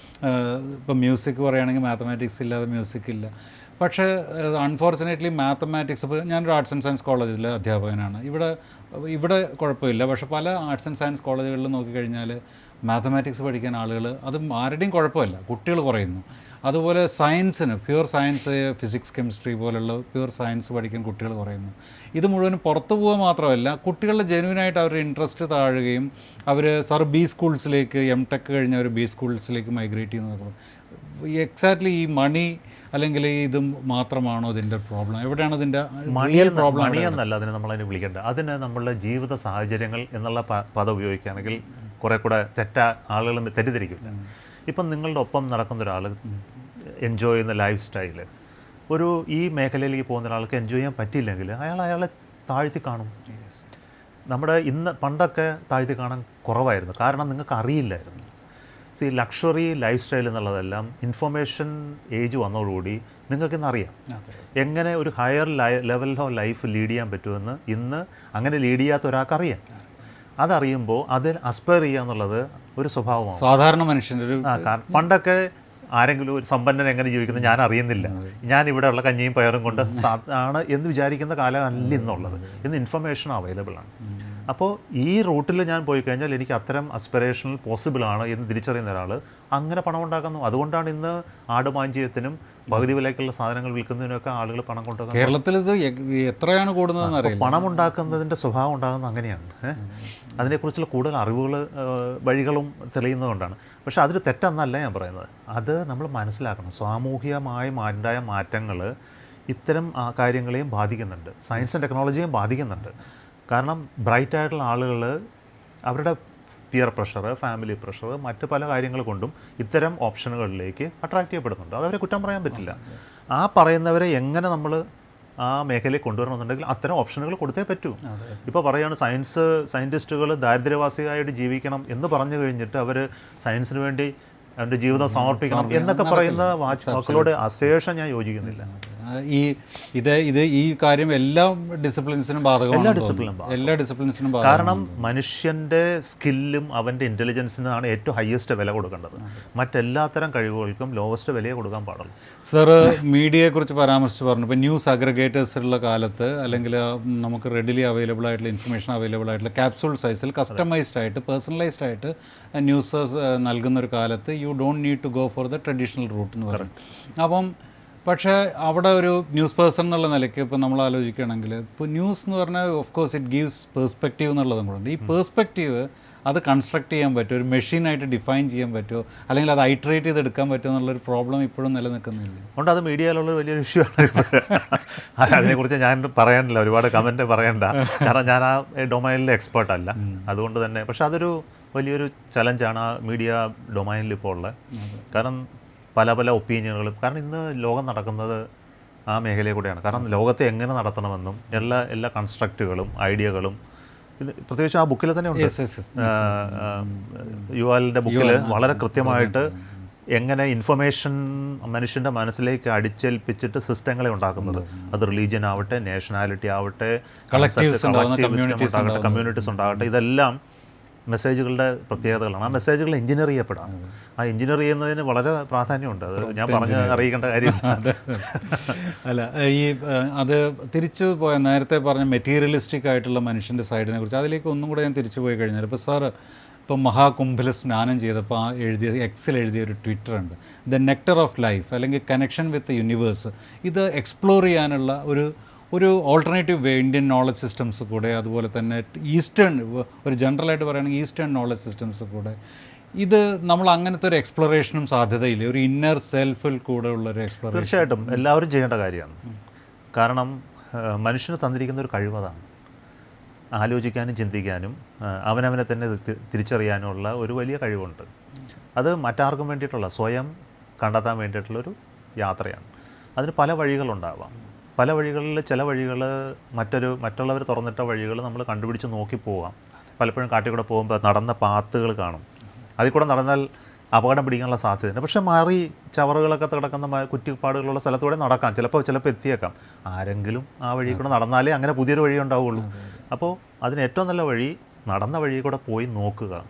ഇപ്പം മ്യൂസിക് പറയുകയാണെങ്കിൽ മാത്തമാറ്റിക്സ് ഇല്ലാതെ മ്യൂസിക് ഇല്ല. പക്ഷേ അൺഫോർച്ചുനേറ്റ്ലി മാത്തമാറ്റിക്സ് ഇപ്പോൾ ഞാനൊരു ആർട്സ് ആൻഡ് സയൻസ് കോളേജിലെ അധ്യാപകനാണ്. ഇവിടെ ഇവിടെ കുഴപ്പമില്ല. പക്ഷേ പല ആർട്സ് ആൻഡ് സയൻസ് കോളേജുകളിൽ നോക്കിക്കഴിഞ്ഞാൽ മാത്തമാറ്റിക്സ് പഠിക്കാൻ ആളുകൾ അത് ആരുടെയും കുഴപ്പമില്ല. കുട്ടികൾ കുറയുന്നു. അതുപോലെ സയൻസിന് പ്യുവർ സയൻസ് ഫിസിക്സ് കെമിസ്ട്രി പോലുള്ള പ്യുവർ സയൻസ് പഠിക്കാൻ കുട്ടികൾ കുറയുന്നു. ഇത് മുഴുവനും പുറത്തു പോവുക മാത്രമല്ല കുട്ടികളുടെ ജെനുവിനായിട്ട് അവരുടെ ഇൻട്രസ്റ്റ് താഴുകയും അവർ സാർ ബി സ്കൂൾസിലേക്ക് എം ടെക് കഴിഞ്ഞവർ ബി സ്കൂൾസിലേക്ക് മൈഗ്രേറ്റ് ചെയ്യുന്നത് എക്സാക്ട്ലി ഈ മണി അല്ലെങ്കിൽ ഇത് മാത്രമാണോ ഇതിന്റെ പ്രോബ്ലം എവിടെയാണ് ഇതിന്റെ മണിയൽ പ്രോബ്ലം മണി എന്നല്ല അതിനെ നമ്മൾ അതിനെ വിളിക്കേണ്ടത്. അതിന് നമ്മളുടെ ജീവിത സാഹചര്യങ്ങൾ എന്നുള്ള പദം ഉപയോഗിക്കുകയാണെങ്കിൽ കുറെ കൂടെ തെറ്റ ആളുകൾ തെറ്റിദ്ധരിക്കില്ല. ഇപ്പം നിങ്ങളുടെ ഒപ്പം നടക്കുന്ന ഒരാൾ എൻജോയ് ചെയ്യുന്ന ലൈഫ് സ്റ്റൈൽ ഒരു ഈ മേഖലയിലേക്ക് പോകുന്ന ഒരാൾക്ക് എൻജോയ് ചെയ്യാൻ പറ്റിയില്ലെങ്കിൽ അയാൾ അയാളെ താഴ്ത്തി കാണും. നമ്മുടെ ഇന്ന് പണ്ടൊക്കെ താഴ്ത്തി കാണാൻ കുറവായിരുന്നു. കാരണം നിങ്ങൾക്ക് അറിയില്ലായിരുന്നു. സി ലക്ഷറി ലൈഫ് സ്റ്റൈൽ എന്നുള്ളതെല്ലാം ഇൻഫർമേഷൻ ഏജ് വന്നതോടുകൂടി നിങ്ങൾക്കിന്ന് അറിയാം. എങ്ങനെ ഒരു higher level of life lead ചെയ്യാൻ പറ്റുമെന്ന് ഇന്ന് അങ്ങനെ ലീഡ് ചെയ്യാത്ത ഒരാൾക്കറിയാം അതറിയുമ്പോൾ അതിൽ അസ്പയർ ചെയ്യുക എന്നുള്ളത് ഒരു സ്വഭാവമാണ് സാധാരണ മനുഷ്യന്റെ ഒരു പണ്ടൊക്കെ ആരെങ്കിലും ഒരു സമ്പന്നൻ എങ്ങനെ ജീവിക്കുന്നത് ഞാൻ അറിയുന്നില്ല. ഞാൻ ഇവിടെ ഉള്ള കഞ്ഞിയും പയറും കൊണ്ട് ആണ് എന്ന് വിചാരിക്കുന്ന കാലമല്ല ഇന്നുള്ളത്. ഇന്ന് ഇൻഫർമേഷൻ അവൈലബിൾ ആണ്. അപ്പോൾ ഈ റൂട്ടിൽ ഞാൻ പോയി കഴിഞ്ഞാൽ എനിക്ക് അത്തരം അസ്പിറേഷണൽ പോസിബിൾ ആണ് എന്ന് തിരിച്ചറിയുന്ന ഒരാൾ അങ്ങനെ പണം ഉണ്ടാക്കുന്നു അതുകൊണ്ടാണ് ഇന്ന് ആട് മാഞ്ചിയത്തിനും പകുതി വിലയ്ക്കുള്ള സാധനങ്ങൾ വിൽക്കുന്നതിനൊക്കെ ആളുകൾ പണം കൊണ്ടുവന്ന് കേരളത്തിൽ ഇത് എത്രയാണ് അറിയില്ല. പണം ഉണ്ടാക്കുന്നതിന്റെ സ്വഭാവം ഉണ്ടാകുന്നത് അങ്ങനെയാണ്. അതിനെക്കുറിച്ചുള്ള കൂടുതൽ അറിവുകൾ വഴികളും തെളിയുന്നതുകൊണ്ടാണ് പക്ഷേ അതൊരു തെറ്റെന്നല്ല ഞാൻ പറയുന്നത്. അത് നമ്മൾ മനസ്സിലാക്കണം. സാമൂഹികമായി ഉണ്ടായ മാറ്റങ്ങൾ ഇത്തരം കാര്യങ്ങളെയും ബാധിക്കുന്നുണ്ട്. സയൻസ് ആൻഡ് ടെക്നോളജിയും ബാധിക്കുന്നുണ്ട്. കാരണം ബ്രൈറ്റ് ആയിട്ടുള്ള ആളുകൾ അവരുടെ പിയർ പ്രഷർ ഫാമിലി പ്രഷർ മറ്റ് പല കാര്യങ്ങൾ കൊണ്ടും ഇത്തരം ഓപ്ഷനുകളിലേക്ക് അട്രാക്ട് ചെയ്യപ്പെടുന്നുണ്ട്. അതവരെ കുറ്റം പറയാൻ പറ്റില്ല. ആ പറയുന്നവരെ എങ്ങനെ നമ്മൾ ആ മേഖലയിൽ കൊണ്ടുവരണമെന്നുണ്ടെങ്കിൽ അത്തരം ഓപ്ഷനുകൾ കൊടുത്തേ പറ്റൂ. ഇപ്പോൾ പറയുകയാണ് സയൻസ് സയന്റിസ്റ്റുകൾ ദാരിദ്ര്യവാസിയായിട്ട് ജീവിക്കണം എന്ന് പറഞ്ഞു കഴിഞ്ഞിട്ട് അവർ സയൻസിന് വേണ്ടി അവന്റെ ജീവിതം സമർപ്പിക്കണം എന്നൊക്കെ പറയുന്ന വാച്ച് വാക്കുകളോട് അശേഷം ഞാൻ യോജിക്കുന്നില്ല. ഈ ഇത് ഇത് ഈ കാര്യം എല്ലാ ഡിസിപ്ലിൻസിനും ബാധകം എല്ലാ ഡിസിപ്ലിനും എല്ലാ ഡിസിപ്ലിൻസിനും കാരണം മനുഷ്യന്റെ സ്കില്ലും അവന്റെ ഇന്റലിജൻസിനാണ് ഏറ്റവും ഹയസ്റ്റ് വില കൊടുക്കേണ്ടത്. മറ്റെല്ലാത്തരം കഴിവുകൾക്കും ലോവസ്റ്റ് വിലയെ കൊടുക്കാൻ പാടുള്ളൂ. സാറ് മീഡിയയെക്കുറിച്ച് പരാമർശിച്ച് പറഞ്ഞു. ഇപ്പോൾ ന്യൂസ് അഗ്രഗേറ്റേഴ്സിലുള്ള കാലത്ത് അല്ലെങ്കിൽ നമുക്ക് റെഡിലി അവൈലബിൾ ആയിട്ടുള്ള ഇൻഫർമേഷൻ അവൈലബിൾ ആയിട്ടുള്ള ക്യാപ്സൂൾ സൈസിൽ കസ്റ്റമൈസ്ഡ് ആയിട്ട് പേഴ്സണലൈസ്ഡ് ആയിട്ട് ന്യൂസ് നൽകുന്ന ഒരു കാലത്ത് you don't need to go for the traditional route എന്ന് പറയുന്നത് അപ്പം പക്ഷേ അവിടെ ഒരു ന്യൂസ് പേഴ്സൺ എന്നുള്ള നിലയ്ക്ക് ഇപ്പോൾ നമ്മൾ ആലോചിക്കുകയാണെങ്കിൽ ഇപ്പോൾ ന്യൂസ് എന്ന് പറഞ്ഞാൽ of course it gives perspective എന്നുള്ളതും കൂടെ ഉണ്ട് ഈ പേഴ്സ്പെക്റ്റീവ് അത് കൺസ്ട്രക്ട് ചെയ്യാൻ പറ്റുമോ? ഒരു മെഷീനായിട്ട് ഡിഫൈൻ ചെയ്യാൻ പറ്റുമോ? അല്ലെങ്കിൽ അത് ഐട്രേറ്റ് ചെയ്തെടുക്കാൻ പറ്റുമോ എന്നുള്ളൊരു പ്രോബ്ലം ഇപ്പോഴും നിലനിൽക്കുന്നില്ല? അതുകൊണ്ട് അത് മീഡിയയിലുള്ള വലിയൊരു ഇഷ്യൂ ആണ് അതിനെക്കുറിച്ച് ഞാൻ പറയാനില്ല. ഒരുപാട് കമന്റ് പറയണ്ട. കാരണം ഞാൻ ആ ഡൊമൈനിൽ എക്സ്പേർട്ട് അല്ല. അതുകൊണ്ട് തന്നെ. പക്ഷെ അതൊരു വലിയൊരു ചലഞ്ചാണ് ആ മീഡിയ ഡൊമൈനിൽ ഇപ്പോൾ ഉള്ളത്. കാരണം പല പല ഒപ്പീനിയനുകളും. കാരണം ഇന്ന് ലോകം നടക്കുന്നത് ആ മേഖലയിൽ കൂടെയാണ്. കാരണം ലോകത്തെ എങ്ങനെ നടത്തണമെന്നും എല്ലാ എല്ലാ കൺസ്ട്രക്റ്റുകളും ഐഡിയകളും ഇത് പ്രത്യേകിച്ച് ആ ബുക്കിൽ തന്നെ ഉണ്ട്. യുവാലിന്റെ ബുക്കിൽ വളരെ കൃത്യമായിട്ട് എങ്ങനെ ഇൻഫർമേഷൻ മനുഷ്യന്റെ മനസ്സിലേക്ക് അടിച്ചേൽപ്പിച്ചിട്ട് സിസ്റ്റങ്ങളെ ഉണ്ടാക്കുന്നത്. അത് റിലീജിയൻ ആവട്ടെ നാഷണാലിറ്റി ആവട്ടെ കമ്മ്യൂണിറ്റീസ് ഉണ്ടാകട്ടെ ഇതെല്ലാം മെസ്സേജുകളുടെ പ്രത്യേകതകളാണ്. ആ മെസ്സേജുകൾ എഞ്ചിനീയർ ചെയ്യപ്പെടാം. ആ എഞ്ചിനീയർ ചെയ്യുന്നതിന് വളരെ പ്രാധാന്യമുണ്ട്. അത് ഞാൻ പറഞ്ഞ് അറിയിക്കേണ്ട കാര്യം. [LAUGHS] അല്ല ഈ അത് തിരിച്ചു പോയ നേരത്തെ പറഞ്ഞ മെറ്റീരിയലിസ്റ്റിക് ആയിട്ടുള്ള മനുഷ്യന്റെ സൈഡിനെ കുറിച്ച് അതിലേക്ക് ഒന്നും കൂടെ ഞാൻ തിരിച്ചു പോയി കഴിഞ്ഞാൽ ഇപ്പോൾ സാർ ഇപ്പം മഹാകുംഭിൽ സ്നാനം ചെയ്തപ്പോൾ ആ എഴുതിയ എക്സിൽ എഴുതിയ ഒരു ട്വിറ്റർ ഉണ്ട്. ദ നെക്ടർ ഓഫ് ലൈഫ് അല്ലെങ്കിൽ കണക്ഷൻ വിത്ത് യൂണിവേഴ്സ് ഇത് എക്സ്പ്ലോർ ചെയ്യാനുള്ള ഒരു ഒരു alternative way Indian knowledge systems കൂടെ അതുപോലെ തന്നെ ഈസ്റ്റേൺ ഒരു ജനറലായിട്ട് പറയുകയാണെങ്കിൽ ഈസ്റ്റേൺ നോളജ് സിസ്റ്റംസ് കൂടെ. ഇത് നമ്മൾ അങ്ങനത്തെ ഒരു എക്സ്പ്ലറേഷനും സാധ്യതയില്ല? ഒരു ഇന്നർ സെൽഫിൽ കൂടെ ഉള്ള ഒരു എക്സ്പ്ലറേഷൻ തീർച്ചയായിട്ടും. എല്ലാവരും ചെയ്യേണ്ട കാര്യമാണ്. കാരണം മനുഷ്യന് തന്നിരിക്കുന്ന ഒരു കഴിവതാണ് ആലോചിക്കാനും ചിന്തിക്കാനും അവനവനെ തന്നെ തിരിച്ചറിയാനുള്ള ഒരു വലിയ കഴിവുണ്ട്. അത് മറ്റാർക്കും വേണ്ടിയിട്ടുള്ള സ്വയം കണ്ടെത്താൻ വേണ്ടിയിട്ടുള്ളൊരു യാത്രയാണ്. അതിന് പല വഴികളുണ്ടാവാം. പല വഴികളിൽ ചില വഴികൾ മറ്റൊരു മറ്റുള്ളവർ തുറന്നിട്ട വഴികൾ നമ്മൾ കണ്ടുപിടിച്ച് നോക്കി പോകാം പലപ്പോഴും കാട്ടിൽ കൂടെ പോകുമ്പോൾ നടന്ന പാത്തുകൾ കാണും. അതിൽ കൂടെ നടന്നാൽ അപകടം പിടിക്കാനുള്ള സാധ്യതയുണ്ട്. പക്ഷേ മാറി ചവറുകളൊക്കെ കിടക്കുന്ന കുറ്റിപ്പാടുകളുള്ള സ്ഥലത്തൂടെ നടക്കാം. ചിലപ്പോൾ ചിലപ്പോൾ എത്തിയേക്കാം. ആരെങ്കിലും ആ വഴി കൂടെ നടന്നാലേ അങ്ങനെ പുതിയൊരു വഴി ഉണ്ടാവുള്ളൂ. അപ്പോൾ അതിന് ഏറ്റവും നല്ല വഴി നടന്ന വഴി കൂടെ പോയി നോക്കുക.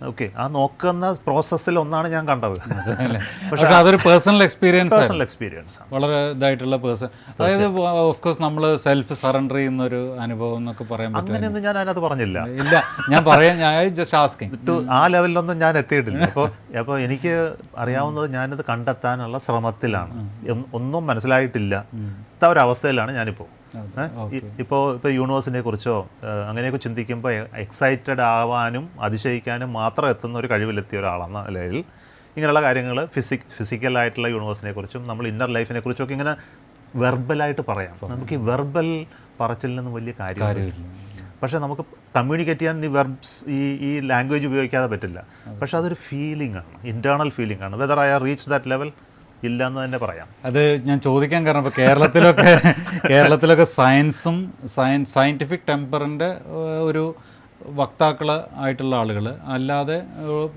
ഓക്കെ ആ നോക്കുന്ന പ്രോസസ്സിൽ ഒന്നാണ് ഞാൻ കണ്ടത്. [LAUGHS] പക്ഷേ അതൊരു പേഴ്സണൽ എക്സ്പീരിയൻസ് പേഴ്സണൽ എക്സ്പീരിയൻസ് വളരെ ഇതായിട്ടുള്ള പേഴ്സൺ അതായത് ഓഫ് കോഴ്സ് നമ്മൾ സെൽഫ് സറണ്ടർ ചെയ്യുന്ന ഒരു അനുഭവം എന്നൊക്കെ പറയാൻ അങ്ങനെയൊന്നും ഞാൻ അതിനകത്ത് പറഞ്ഞില്ല. ഇല്ല ഞാൻ പറയാൻ ഞാൻ ജസ്റ്റ് ആസ്കിങ് ടു ആ ലെവലിലൊന്നും ഞാൻ എത്തിയിട്ടില്ല. അപ്പോൾ അപ്പോൾ എനിക്ക് അറിയാവുന്നത് ഞാനിത് കണ്ടെത്താനുള്ള ശ്രമത്തിലാണ്. ഒന്നും- ഒന്നും ഇത്ത ഒരവസ്ഥയിലാണ് ഞാനിപ്പോൾ ഇപ്പോൾ ഇപ്പോൾ യൂണിവേഴ്സിനെ കുറിച്ചോ അങ്ങനെയൊക്കെ ചിന്തിക്കുമ്പോൾ എക്സൈറ്റഡ് ആവാനും അതിശയിക്കാനും മാത്രം എത്തുന്ന ഒരു കഴിവിലെത്തിയ ഒരാളെന്ന നിലയിൽ. ഇങ്ങനെയുള്ള കാര്യങ്ങൾ ഫിസിക് ഫിസിക്കലായിട്ടുള്ള യൂണിവേഴ്സിനെ കുറിച്ചും നമ്മൾ ഇന്നർ ലൈഫിനെ കുറിച്ചൊക്കെ ഇങ്ങനെ വെർബലായിട്ട് പറയാം. നമുക്ക് ഈ വെർബൽ പറച്ചിൽ നിന്ന് വലിയ കാര്യമില്ല. പക്ഷേ നമുക്ക് കമ്മ്യൂണിക്കേറ്റ് ചെയ്യാൻ ഈ വെർബ്സ് ഈ ഈ ലാംഗ്വേജ് ഉപയോഗിക്കാതെ പറ്റില്ല. പക്ഷേ അതൊരു ഫീലിംഗ് ആണ് ഇന്റേർണൽ ഫീലിംഗ് ആണ്. Whether I are reach that level ഇല്ല എന്ന് തന്നെ പറയാം. അത് ഞാൻ ചോദിക്കാൻ കാരണം ഇപ്പോൾ കേരളത്തിലൊക്കെ [LAUGHS] കേരളത്തിലൊക്കെ സയൻസും സയൻ സയന്റിഫിക് ടെമ്പറിന്റെ ഒരു വക്താക്കൾ ആയിട്ടുള്ള ആളുകൾ അല്ലാതെ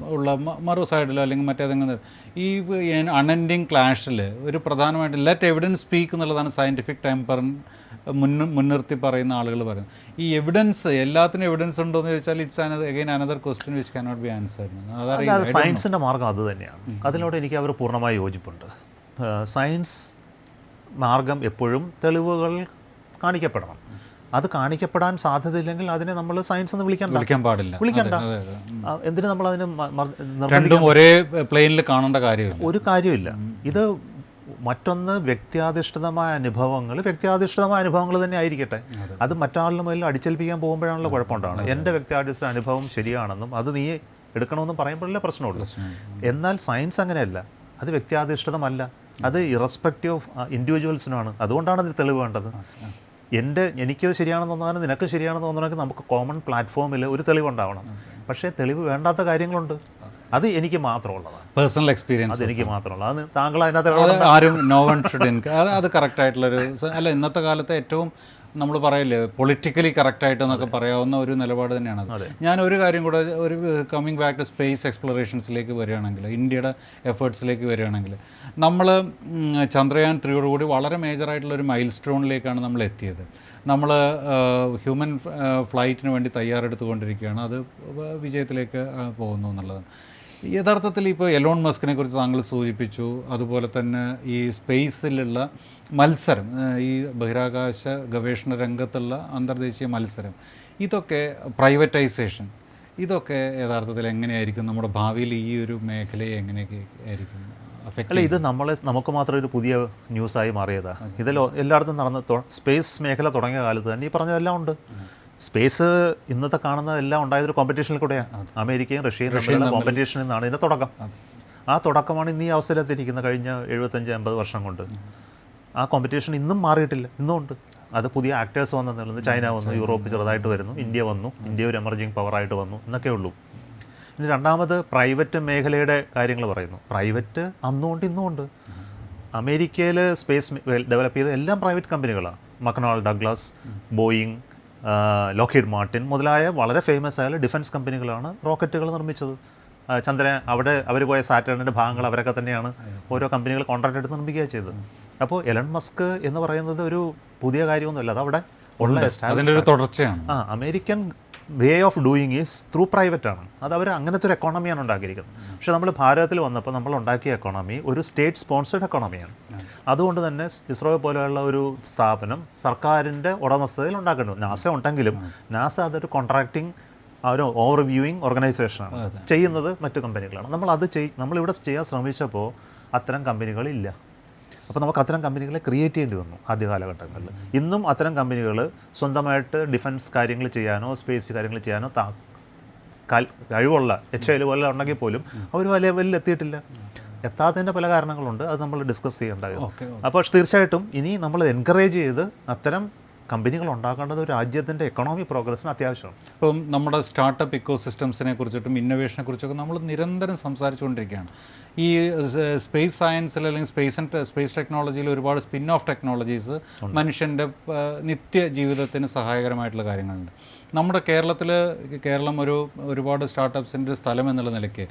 ഉള്ള മറു സൈഡിലോ അല്ലെങ്കിൽ മറ്റേതെങ്കിലും ഈ അൺഎൻഡിങ് ക്ലാഷിൽ ഒരു പ്രധാനമായിട്ട് ലെറ്റ് എവിഡൻസ് സ്പീക്ക് എന്നുള്ളതാണ് സയന്റിഫിക് ടെമ്പറിൻ മുൻ മുൻനിർത്തി പറയുന്ന ആളുകൾ പറയുന്നത് ഈ എവിഡൻസ് എല്ലാത്തിനും എവിഡൻസ് ഉണ്ടോ എന്ന് ചോദിച്ചാൽ it's again another question which cannot be answered സയൻസിന്റെ മാർഗം അത് തന്നെയാണ്. അതിനോട് എനിക്ക് അവർ പൂർണമായി യോജിപ്പുണ്ട്. സയൻസ് മാർഗം എപ്പോഴും തെളിവുകൾ കാണിക്കപ്പെടണം. അത് കാണിക്കപ്പെടാൻ സാധ്യതയില്ലെങ്കിൽ അതിനെ നമ്മൾ സയൻസ് എന്ന് വിളിക്കാൻ വിളിക്കാൻ പാടില്ല. വിളിക്കണ്ട. എന്തിനു നമ്മൾ അതിന് ഒരേ പ്ലെയിനിൽ കാണേണ്ട കാര്യമില്ല. ഒരു കാര്യമില്ല. ഇത് മറ്റൊന്ന് വ്യക്തിയാധിഷ്ഠിതമായ അനുഭവങ്ങൾ വ്യക്തിയാധിഷ്ഠിതമായ അനുഭവങ്ങൾ തന്നെ ആയിരിക്കട്ടെ. അത്. മറ്റാളുടെ മുന്നിൽ അടിച്ചേൽപ്പിക്കാൻ പോകുമ്പോഴാണല്ലോ കുഴപ്പമുണ്ടാവുന്നത്. എന്റെ വ്യക്തിയാധിഷ്ഠിത അനുഭവം ശരിയാണെന്നും അത് നീ എടുക്കണമെന്നും പറയുമ്പോഴല്ലേ പ്രശ്നമുള്ളൂ. എന്നാൽ സയൻസ് അങ്ങനെയല്ല. അത് വ്യക്തിയാധിഷ്ഠിതമല്ല. അത് ഇറസ്പെക്റ്റീവ് ഓഫ് ഇൻഡിവിജ്വൽസിനാണ് അതുകൊണ്ടാണ് അതിന് തെളിവ് വേണ്ടത്. എന്റെ എനിക്കത് ശരിയാണെന്ന് തോന്നാനും നിനക്ക് ശരിയാണെന്ന് തോന്നണമെങ്കിൽ നമുക്ക് കോമൺ പ്ലാറ്റ്ഫോമിൽ ഒരു തെളിവുണ്ടാവണം. പക്ഷേ തെളിവ് വേണ്ടാത്ത കാര്യങ്ങളുണ്ട്. അത് എനിക്ക് മാത്രമുള്ളതാണ്. പേഴ്സണൽ എക്സ്പീരിയൻസ് അതെനിക്ക് മാത്രമുള്ള. അത് താങ്കൾ അതിനകത്ത് ആരും നോവൺ ഷുഡ് ഇൻക അത് അത് കറക്റ്റ് ആയിട്ടുള്ളൊരു അല്ല ഇന്നത്തെ കാലത്ത് ഏറ്റവും നമ്മൾ പറയില്ലേ പൊളിറ്റിക്കലി കറക്റ്റ് ആയിട്ട് എന്നൊക്കെ പറയാവുന്ന ഒരു നിലപാട് തന്നെയാണ് അത്. ഞാൻ ഒരു കാര്യം കൂടെ ഒരു കമ്മിങ് ബാക്ക് ടു സ്പേസ് എക്സ്പ്ലോറേഷൻസിലേക്ക് വരികയാണെങ്കിൽ ഇന്ത്യയുടെ എഫേർട്സിലേക്ക് വരികയാണെങ്കിൽ നമ്മൾ ചന്ദ്രയാൻ ത്രീയോടുകൂടി വളരെ മേജറായിട്ടുള്ള ഒരു മൈൽ സ്റ്റോണിലേക്കാണ് നമ്മൾ എത്തിയത് നമ്മൾ ഹ്യൂമൻ ഫ്ലൈറ്റിന് വേണ്ടി തയ്യാറെടുത്തുകൊണ്ടിരിക്കുകയാണ്. അത് വിജയത്തിലേക്ക് പോകുന്നു എന്നുള്ളതാണ് യഥാർത്ഥത്തിൽ ഇപ്പോൾ എലോൺ മസ്കിനെ കുറിച്ച് താങ്കൾ സൂചിപ്പിച്ചു. അതുപോലെ തന്നെ ഈ സ്പേസിലുള്ള മത്സരം ഈ ബഹിരാകാശ ഗവേഷണ രംഗത്തുള്ള അന്തർദേശീയ മത്സരം ഇതൊക്കെ പ്രൈവറ്റൈസേഷൻ ഇതൊക്കെ യഥാർത്ഥത്തിൽ എങ്ങനെയായിരിക്കും? നമ്മുടെ ഭാവിയിൽ ഈ ഒരു മേഖലയെ എങ്ങനെയൊക്കെ ആയിരിക്കും അല്ല ഇത് നമ്മളെ നമുക്ക് മാത്രം ഒരു പുതിയ ന്യൂസായി മാറിയതാണ് ഇതിൽ എല്ലായിടത്തും നടന്ന സ്പേസ് മേഖല തുടങ്ങിയ കാലത്ത് തന്നെ ഈ പറഞ്ഞതെല്ലാം ഉണ്ട്. സ്പേസ് ഇന്നത്തെ കാണുന്ന എല്ലാം ഉണ്ടായതൊരു കോമ്പറ്റീഷനിൽ കൂടെയാണ് അമേരിക്കയും റഷ്യയും തമ്മിലുള്ള കോമ്പറ്റീഷൻ എന്നാണ് ഇതിന്റെ തുടക്കം. ആ തുടക്കമാണ് ഇന്ന് ഈ അവസരത്തിരിക്കുന്ന കഴിഞ്ഞ എഴുപത്തഞ്ച് എൺപത് വർഷം കൊണ്ട്. ആ കോമ്പറ്റീഷൻ ഇന്നും മാറിയിട്ടില്ല. ഇന്നും ഉണ്ട്. അത് പുതിയ ആക്ടേഴ്സ് വന്നു ചൈന വന്നു യൂറോപ്പ് ചെറുതായിട്ട് വരുന്നു ഇന്ത്യ വന്നു ഇന്ത്യ ഒരു എമർജിങ് പവറായിട്ട് വന്നു എന്നൊക്കെ ഉള്ളൂ. ഇനി രണ്ടാമത് പ്രൈവറ്റ് മേഖലയുടെ കാര്യങ്ങൾ പറയുന്നു. പ്രൈവറ്റ് അന്നും ഉണ്ട് ഇന്നും ഉണ്ട്. അമേരിക്കയിൽ സ്പേസ് ഡെവലപ്പ് ചെയ്ത എല്ലാം പ്രൈവറ്റ് കമ്പനികളാണ് McDonnell Douglas Boeing Lockheed Martin മുതലായ വളരെ ഫേമസ് ആയ ഡിഫൻസ് കമ്പനികളാണ് റോക്കറ്റുകൾ നിർമ്മിച്ചത്. ചന്ദ്രൻ അവിടെ അവർ പോയ സാറ്റേണിന്റെ ഭാഗങ്ങൾ അവരൊക്കെ തന്നെയാണ് ഓരോ കമ്പനികൾ കോൺട്രാക്ട് എടുത്ത് നിർമ്മിക്കുക ചെയ്തത്. അപ്പോൾ എലൺ മസ്ക് എന്ന് പറയുന്നത് ഒരു പുതിയ കാര്യമൊന്നുമല്ല അത് അവിടെ ഉള്ള തുടർച്ചയാണ്. ആ American way of doing is through private ആണ്. അത് അവർ അങ്ങനത്തെ ഒരു എക്കോണമിയാണ് ഉണ്ടാക്കിയിരിക്കുന്നത്. പക്ഷേ നമ്മൾ ഭാരതത്തിൽ വന്നപ്പോൾ നമ്മൾ ഉണ്ടാക്കിയ എക്കോണമി ഒരു സ്റ്റേറ്റ് സ്പോൺസേഡ് എക്കോണമിയാണ് അതുകൊണ്ട് തന്നെ ഇസ്രോ പോലെയുള്ള ഒരു സ്ഥാപനം സർക്കാരിന്റെ ഉടമസ്ഥതയിൽ ഉണ്ടാക്കേണ്ടത് നാസ ഉണ്ടെങ്കിലും നാസ അതൊരു കോൺട്രാക്ടിങ് ആ ഒരു ഓവർ വ്യൂയിങ് ഓർഗനൈസേഷനാണ് ചെയ്യുന്നത് മറ്റു കമ്പനികളാണ് നമ്മൾ അത് ചെയ് നമ്മളിവിടെ ചെയ്യാൻ ശ്രമിച്ചപ്പോൾ അത്തരം കമ്പനികളില്ല അപ്പോൾ നമുക്ക് അത്തരം കമ്പനികളെ ക്രിയേറ്റ് ചെയ്യേണ്ടി വന്നു ആദ്യ കാലഘട്ടങ്ങളിൽ. ഇന്നും അത്തരം കമ്പനികൾ സ്വന്തമായിട്ട് ഡിഫൻസ് കാര്യങ്ങൾ ചെയ്യാനോ സ്പേസ് കാര്യങ്ങൾ ചെയ്യാനോ താ കഴിവുള്ള എച്ച് ഐ പോലെ ഉണ്ടെങ്കിൽ പോലും അവർ ആ ലെവലിൽ എത്തിയിട്ടില്ല. എത്താത്തതിന്റെ പല കാരണങ്ങളുണ്ട്. അത് നമ്മൾ ഡിസ്കസ് ചെയ്യേണ്ടത് അപ്പോൾ തീർച്ചയായിട്ടും ഇനി നമ്മൾ എൻകറേജ് ചെയ്ത് അത്തരം കമ്പനികൾ ഉണ്ടാക്കേണ്ടത് ഒരു രാജ്യത്തിന്റെ എക്കണോമി പ്രോഗ്രസ്സിന് അത്യാവശ്യമാണ്. ഇപ്പം നമ്മുടെ സ്റ്റാർട്ടപ്പ് ഇക്കോ സിസ്റ്റംസിനെ കുറിച്ചിട്ടും ഇന്നോവേഷനെ കുറിച്ചൊക്കെ നമ്മൾ നിരന്തരം സംസാരിച്ചുകൊണ്ടിരിക്കുകയാണ്. ഈ സ്പേസ് സയൻസിൽ അല്ലെങ്കിൽ സ്പേസ് സ്പേസ് ടെക്നോളജിയിൽ ഒരുപാട് സ്പിൻ ഓഫ് ടെക്നോളജീസ് മനുഷ്യന്റെ നിത്യ ജീവിതത്തിന് സഹായകരമായിട്ടുള്ള കാര്യങ്ങളുണ്ട്. നമ്മുടെ കേരളത്തിൽ കേരളം ഒരു ഒരുപാട് സ്റ്റാർട്ടപ്സിന്റെ ഒരു സ്ഥലം എന്നുള്ള നിലയ്ക്ക്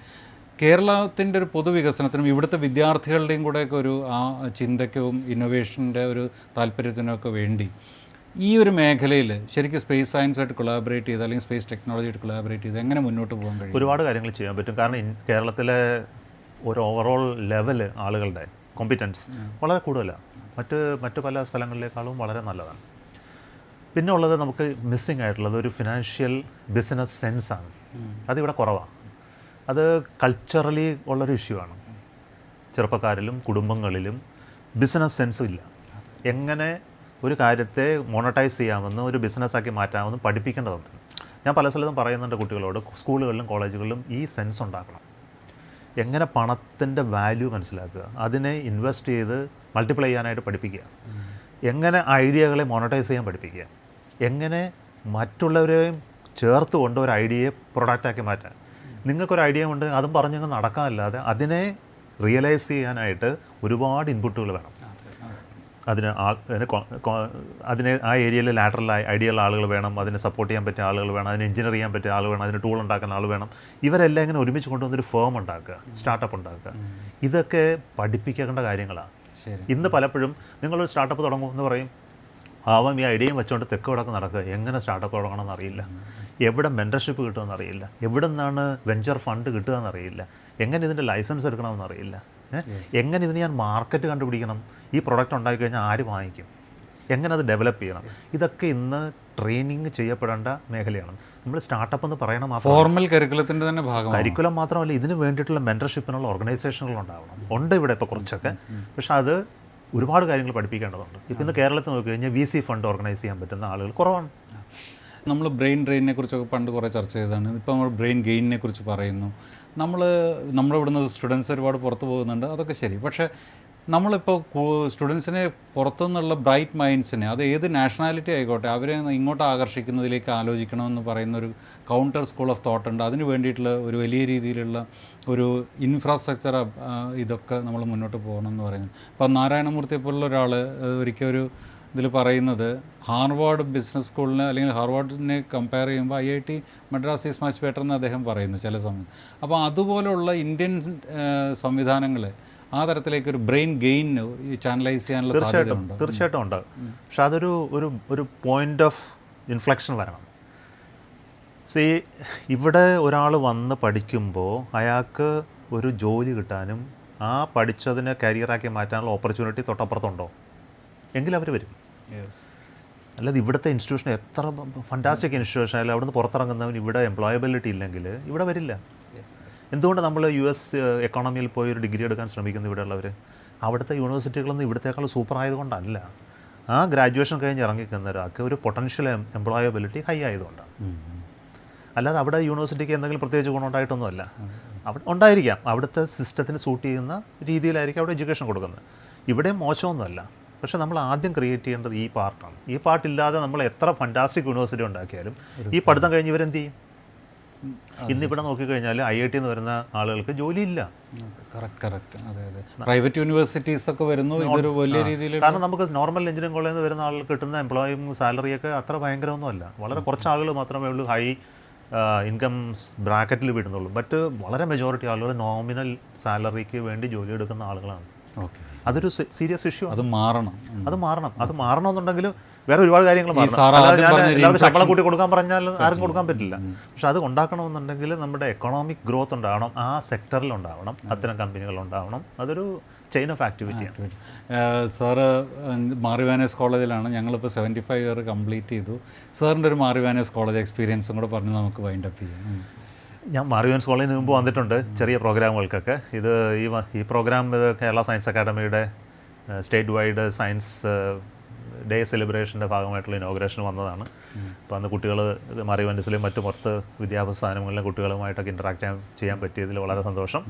കേരളത്തിന്റെ ഒരു പൊതുവികസനത്തിനും ഇവിടുത്തെ വിദ്യാർത്ഥികളുടെയും കൂടെയൊക്കെ ഒരു ആ ചിന്തയ്ക്കും ഇന്നോവേഷന്റെ ഒരു താല്പര്യത്തിനൊക്കെ വേണ്ടി ഈ ഒരു മേഖലയിൽ ശരിക്കും സ്പേസ് സയൻസായിട്ട് കൊളാബറേറ്റ് ചെയ്ത് അല്ലെങ്കിൽ സ്പേസ് ടെക്നോളജിയായിട്ട് കൊളാബറേറ്റ് ചെയ്ത് എങ്ങനെ മുന്നോട്ട് പോകാൻ കഴിയും? ഒരുപാട് കാര്യങ്ങൾ ചെയ്യാൻ പറ്റും. കാരണം കേരളത്തിലെ ഒരു ഓവറോൾ ലെവൽ ആളുകളുടെ കോമ്പിറ്റൻസ് വളരെ കൂടുതലാണ് മറ്റ് മറ്റു പല സ്ഥലങ്ങളിലേക്കാളും വളരെ നല്ലതാണ്. പിന്നെ ഉള്ളത് നമുക്ക് മിസ്സിങ് ആയിട്ടുള്ളത് ഒരു ഫിനാൻഷ്യൽ ബിസിനസ് സെൻസാണ് അതിവിടെ കുറവാണ് അത് കൾച്ചറലി ഉള്ളൊരു ഇഷ്യൂ ആണ്. ചെറുപ്പക്കാരിലും കുടുംബങ്ങളിലും ബിസിനസ് സെൻസ് ഇല്ല. എങ്ങനെ ഒരു കാര്യത്തെ മോണറ്റൈസ് ചെയ്യാമെന്ന് ഒരു ബിസിനസ്സാക്കി മാറ്റാമെന്ന് പഠിപ്പിക്കേണ്ടതുണ്ട്. ഞാൻ പല സ്ഥലത്തും പറയുന്നുണ്ട് കുട്ടികളോട് സ്കൂളുകളിലും കോളേജുകളിലും ഈ സെൻസ് ഉണ്ടാക്കണം. എങ്ങനെ പണത്തിന്റെ വാല്യൂ മനസ്സിലാക്കുക? അതിനെ ഇൻവെസ്റ്റ് ചെയ്ത് മൾട്ടിപ്ലൈ ചെയ്യാനായിട്ട് പഠിപ്പിക്കുക. എങ്ങനെ ഐഡിയകളെ മോണറ്റൈസ് ചെയ്യാൻ പഠിപ്പിക്കുക? എങ്ങനെ മറ്റുള്ളവരെയും ചേർത്ത് കൊണ്ട് ഒരു ഐഡിയയെ പ്രൊഡക്റ്റാക്കി മാറ്റാൻ? നിങ്ങൾക്കൊരു ഐഡിയ ഉണ്ട് അതും പറഞ്ഞങ്ങ് നടക്കാനല്ലാതെ അതിനെ റിയലൈസ് ചെയ്യാനായിട്ട് ഒരുപാട് ഇൻപുട്ടുകൾ വേണം. അതിന് അതിന് അതിന് ആ ഏരിയയിൽ ലാറ്ററലായി ഐഡിയുള്ള ആളുകൾ വേണം അതിനെ സപ്പോർട്ട് ചെയ്യാൻ പറ്റിയ ആളുകൾ വേണം അതിന് എഞ്ചിനീയർ ചെയ്യാൻ പറ്റിയ ആൾ വേണം അതിന് ടൂൾ ഉണ്ടാക്കുന്ന ആൾ വേണം. ഇവരെല്ലാം ഇങ്ങനെ ഒരുമിച്ച് കൊണ്ടുവന്നൊരു ഫേം ഉണ്ടാക്കുക സ്റ്റാർട്ടപ്പ് ഉണ്ടാക്കുക. ഇതൊക്കെ പഠിപ്പിക്കേണ്ട കാര്യങ്ങളാണ് ഇന്ന് പലപ്പോഴും നിങ്ങളൊരു സ്റ്റാർട്ടപ്പ് തുടങ്ങും എന്ന് പറയും. ആവാം ഈ ഐഡിയയും വെച്ചുകൊണ്ട് തെക്ക് വടക്ക് നടക്കുക എങ്ങനെ സ്റ്റാർട്ടപ്പ് തുടങ്ങണമെന്ന് അറിയില്ല. എവിടെ മെന്റർഷിപ്പ് കിട്ടുമെന്ന് അറിയില്ല. എവിടെ നിന്നാണ് വെഞ്ചർ ഫണ്ട് കിട്ടുക എന്നറിയില്ല എങ്ങനെ ഇതിന്റെ ലൈസൻസ് എടുക്കണമെന്ന് അറിയില്ല. എങ്ങനെ ഇതിന് ഞാൻ മാർക്കറ്റ് കണ്ടുപിടിക്കണം? ഈ പ്രൊഡക്റ്റ് ഉണ്ടാക്കി കഴിഞ്ഞാൽ ആര് വാങ്ങിക്കും? എങ്ങനെ അത് ഡെവലപ്പ് ചെയ്യണം? ഇതൊക്കെ ഇന്ന് ട്രെയിനിങ് ചെയ്യപ്പെടേണ്ട മേഖലയാണ്. നമ്മൾ സ്റ്റാർട്ടപ്പ് എന്ന് പറയണം മാത്രം ഫോർമൽ കരിക്കുലത്തിന്റെ തന്നെ ഭാഗം കരിക്കുലം മാത്രമല്ല ഇതിന് വേണ്ടിയിട്ടുള്ള മെന്റർഷിപ്പിനുള്ള ഓർഗനൈസേഷനുകൾ ഉണ്ടാവണം. ഉണ്ട് ഇവിടെ ഇപ്പോൾ കുറച്ചൊക്കെ. പക്ഷെ അത് ഒരുപാട് കാര്യങ്ങൾ പഠിപ്പിക്കേണ്ടതുണ്ട്. ഇപ്പം ഇന്ന് കേരളത്തിൽ നോക്കി കഴിഞ്ഞാൽ വി സി ഫണ്ട് ഓർഗനൈസ് ചെയ്യാൻ പറ്റുന്ന ആളുകൾ കുറവാണ്. നമ്മൾ ബ്രെയിൻ ഡ്രെയിനിനെ കുറിച്ചൊക്കെ പണ്ട് കുറേ ചർച്ച ചെയ്തതാണ്. ഇപ്പോൾ നമ്മൾ ബ്രെയിൻ ഗെയിനിനെ കുറിച്ച് പറയുന്നു. നമ്മൾ നമ്മുടെ ഇവിടുന്ന് സ്റ്റുഡൻസ് ഒരുപാട് പുറത്ത് പോകുന്നുണ്ട്. അതൊക്കെ ശരി. പക്ഷേ നമ്മളിപ്പോൾ സ്റ്റുഡൻസിനെ പുറത്തുനിന്നുള്ള ബ്രൈറ്റ് മൈൻഡ്സിനെ അത് ഏത് നാഷണാലിറ്റി ആയിക്കോട്ടെ അവരെ ഇങ്ങോട്ട് ആകർഷിക്കുന്നതിലേക്ക് ആലോചിക്കണമെന്ന് പറയുന്ന ഒരു കൗണ്ടർ സ്കൂൾ ഓഫ് തോട്ട് ഉണ്ട്. അതിന് വേണ്ടിയിട്ടുള്ള ഒരു വലിയ രീതിയിലുള്ള ഒരു ഇൻഫ്രാസ്ട്രക്ചർ ഇതൊക്കെ നമ്മൾ മുന്നോട്ട് പോകണം എന്ന് പറയുന്നത്. ഇപ്പോൾ നാരായണമൂർത്തിയെ പോലുള്ള ഒരാൾ ഒരിക്കൽ ഒരു ഇതിൽ പറയുന്നത് ഹാർവാർഡ് ബിസിനസ് സ്കൂളിനെ അല്ലെങ്കിൽ ഹാർവാർഡിനെ കമ്പയർ ചെയ്യുമ്പോൾ I I T Madras is much better എന്ന് അദ്ദേഹം പറയുന്നു ചില സമയത്ത്. അപ്പോൾ അതുപോലുള്ള ഇന്ത്യൻ സംവിധാനങ്ങൾ ആ തരത്തിലേക്ക് ഒരു ബ്രെയിൻ ഗെയിൻ ചാനലൈസ് ചെയ്യാനുള്ള തീർച്ചയായിട്ടും തീർച്ചയായിട്ടും ഉണ്ട്. പക്ഷെ അതൊരു ഒരു ഒരു പോയിന്റ് ഓഫ് ഇൻഫ്ലക്ഷൻ വരണം. സി ഇവിടെ ഒരാൾ വന്ന് പഠിക്കുമ്പോൾ അയാൾക്ക് ഒരു ജോലി കിട്ടാനും ആ പഠിച്ചതിനെ കരിയറാക്കി മാറ്റാനുള്ള ഓപ്പർച്യൂണിറ്റി തൊട്ടപ്പുറത്തുണ്ടോ? എങ്കിൽ അവർ വരും. അല്ലാതെ ഇവിടുത്തെ ഇൻസ്റ്റിറ്റ്യൂഷൻ എത്ര ഫണ്ടാസ്റ്റിക് ഇൻസ്റ്റിറ്റ്യൂഷൻ അല്ലെങ്കിൽ അവിടുന്ന് പുറത്തിറങ്ങുന്നവൻ ഇവിടെ എംപ്ലോയബിലിറ്റി ഇല്ലെങ്കിൽ ഇവിടെ വരില്ല. എന്തുകൊണ്ട് നമ്മൾ യു എസ് എക്കോണമിയിൽ പോയി ഒരു ഡിഗ്രി എടുക്കാൻ ശ്രമിക്കുന്നു ഇവിടെയുള്ളവർ അവിടുത്തെ യൂണിവേഴ്സിറ്റികളൊന്നും ഇവിടത്തേക്കാൾ സൂപ്പർ ആയതുകൊണ്ടല്ല. ആ ഗ്രാജുവേഷൻ കഴിഞ്ഞ് ഇറങ്ങിക്കുന്ന ഒരാൾക്ക് ഒരു പൊട്ടൻഷ്യൽ എംപ്ലോയബിലിറ്റി ഹൈ ആയതുകൊണ്ടാണ്. അല്ലാതെ അവിടെ യൂണിവേഴ്സിറ്റിക്ക് എന്തെങ്കിലും പ്രത്യേകിച്ച് ഗുണമുണ്ടായിട്ടൊന്നുമല്ല. അവിടെ ഉണ്ടായിരിക്കാം. അവിടുത്തെ സിസ്റ്റത്തിന് സൂട്ട് ചെയ്യുന്ന രീതിയിലായിരിക്കും അവിടെ എഡ്യൂക്കേഷൻ കൊടുക്കുന്നത്. ഇവിടെ മോശമൊന്നുമല്ല. പക്ഷേ നമ്മൾ ആദ്യം ക്രിയേറ്റ് ചെയ്യേണ്ടത് ഈ പാർട്ടാണ് ഈ പാർട്ടില്ലാതെ നമ്മൾ എത്ര ഫണ്ടാസ്റ്റിക് യൂണിവേഴ്സിറ്റി ഉണ്ടാക്കിയാലും ഈ പഠിത്തം കഴിഞ്ഞ് ഇവരെന്ത് ചെയ്യും? ഇന്നിവിടെ നോക്കിക്കഴിഞ്ഞാൽ ഐ ഐ ടി എന്ന് വരുന്ന ആളുകൾക്ക് ജോലിയില്ല. പ്രൈവറ്റ് യൂണിവേഴ്സിറ്റീസ് ഒക്കെ വരുന്നു ഇതൊരു വലിയ രീതിയിൽ കാരണം നമുക്ക് നോർമൽ എഞ്ചിനീയറിംഗ് കോളേജിൽ നിന്ന് വരുന്ന ആളുകൾ കിട്ടുന്ന എംപ്ലോയിങ് സാലറിയൊക്കെ അത്ര ഭയങ്കരമൊന്നുമല്ല വളരെ കുറച്ച് ആളുകൾ മാത്രമേ ഉള്ളൂ ഹൈ ഇൻകം ബ്രാക്കറ്റിൽ വിടുന്നുള്ളൂ. ബട്ട് വളരെ മെജോറിറ്റി ആളുകൾ നോമിനൽ സാലറിക്ക് വേണ്ടി ജോലി എടുക്കുന്ന ആളുകളാണ്. ഓക്കെ അതൊരു സീരിയസ് ഇഷ്യൂ അത് മാറണം. അത് മാറണം. അത് മാറണമെന്നുണ്ടെങ്കിൽ വേറെ ഒരുപാട് കാര്യങ്ങൾ മാറണം ശമ്പളം കൂട്ടി കൊടുക്കാൻ പറഞ്ഞാൽ ആർക്കും കൊടുക്കാൻ പറ്റില്ല. പക്ഷെ അത് ഉണ്ടാക്കണമെന്നുണ്ടെങ്കിൽ നമ്മുടെ എക്കണോമിക് ഗ്രോത്ത് ഉണ്ടാവണം ആ സെക്ടറിൽ ഉണ്ടാവണം അത്തരം കമ്പനികൾ ഉണ്ടാവണം. അതൊരു ചെയിൻ ഓഫ് ആക്ടിവിറ്റിയാണ് സാറ് മാറിവാനേസ് കോളേജിലാണ്. ഞങ്ങളിപ്പോൾ സെവന്റി ഫൈവ് ഇയർ കംപ്ലീറ്റ് ചെയ്തു. സാറിന്റെ ഒരു മാറിവാനേസ് കോളേജ് എക്സ്പീരിയൻസും കൂടെ പറഞ്ഞ് നമുക്ക് വൈൻഡ് അപ്പ് ചെയ്യാം. ഞാൻ ഞാൻ കോളേജിൽ കോളേജിന് മുമ്പ് വന്നിട്ടുണ്ട് ചെറിയ പ്രോഗ്രാമുകൾക്കൊക്കെ. ഇത് ഈ പ്രോഗ്രാം കേരള സയൻസ് അക്കാഡമിയുടെ സ്റ്റേറ്റ് വൈഡ് സയൻസ് ഡേ സെലിബ്രേഷന്റെ ഭാഗമായിട്ടുള്ള ഇനോഗ്രേഷൻ വന്നതാണ്. അപ്പോൾ അന്ന് കുട്ടികൾ മാറിയോൻസിലെയും മറ്റു പുറത്ത് വിദ്യാഭ്യാസ സ്ഥാനങ്ങളിലെ കുട്ടികളുമായിട്ടൊക്കെ ഇൻട്രാക്ട് ചെയ്യാൻ ചെയ്യാൻ പറ്റിയതിൽ വളരെ സന്തോഷം.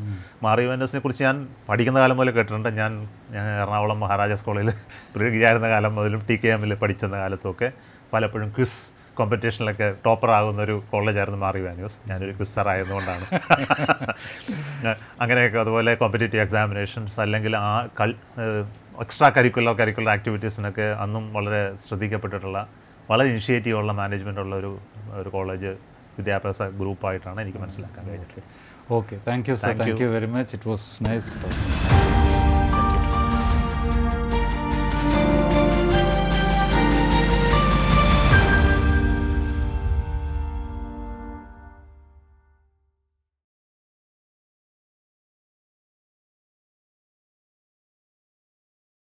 മാറിയോൻസിനെ കുറിച്ച് ഞാൻ പഠിക്കുന്ന കാലം മുതൽ കേട്ടിട്ടുണ്ട്. ഞാൻ ഞാൻ എറണാകുളം മഹാരാജാസ് കോളേജിൽ [LAUGHS] പ്രിയായിരുന്ന കാലം മുതലും ടി കെ എമ്മിൽ പഠിച്ചിരുന്ന കാലത്തുമൊക്കെ പലപ്പോഴും ക്വിസ് കോമ്പറ്റീഷനിലൊക്കെ ടോപ്പർ ആകുന്ന ഒരു കോളേജായിരുന്നു മാറി വാന്യൂസ് ഞാനൊരു ക്വിസർ ആയതുകൊണ്ടാണ് [LAUGHS] അങ്ങനെയൊക്കെ അതുപോലെ കോമ്പറ്റേറ്റീവ് എക്സാമിനേഷൻസ് അല്ലെങ്കിൽ ആ കൾ എക്സ്ട്രാ കരിക്കുലർ കരിക്കുലർ ആക്ടിവിറ്റീസിനൊക്കെ അന്നും വളരെ ശ്രദ്ധിക്കപ്പെട്ടിട്ടുള്ള വളരെ ഇനിഷ്യേറ്റീവ് ഉള്ള മാനേജ്മെന്റ് ഉള്ള ഒരു ഒരു കോളേജ് വിദ്യാഭ്യാസ ഗ്രൂപ്പായിട്ടാണ് എനിക്ക് മനസ്സിലാക്കാൻ കഴിഞ്ഞിട്ടുള്ളത്. Okay thank you sir thank you very much it was nice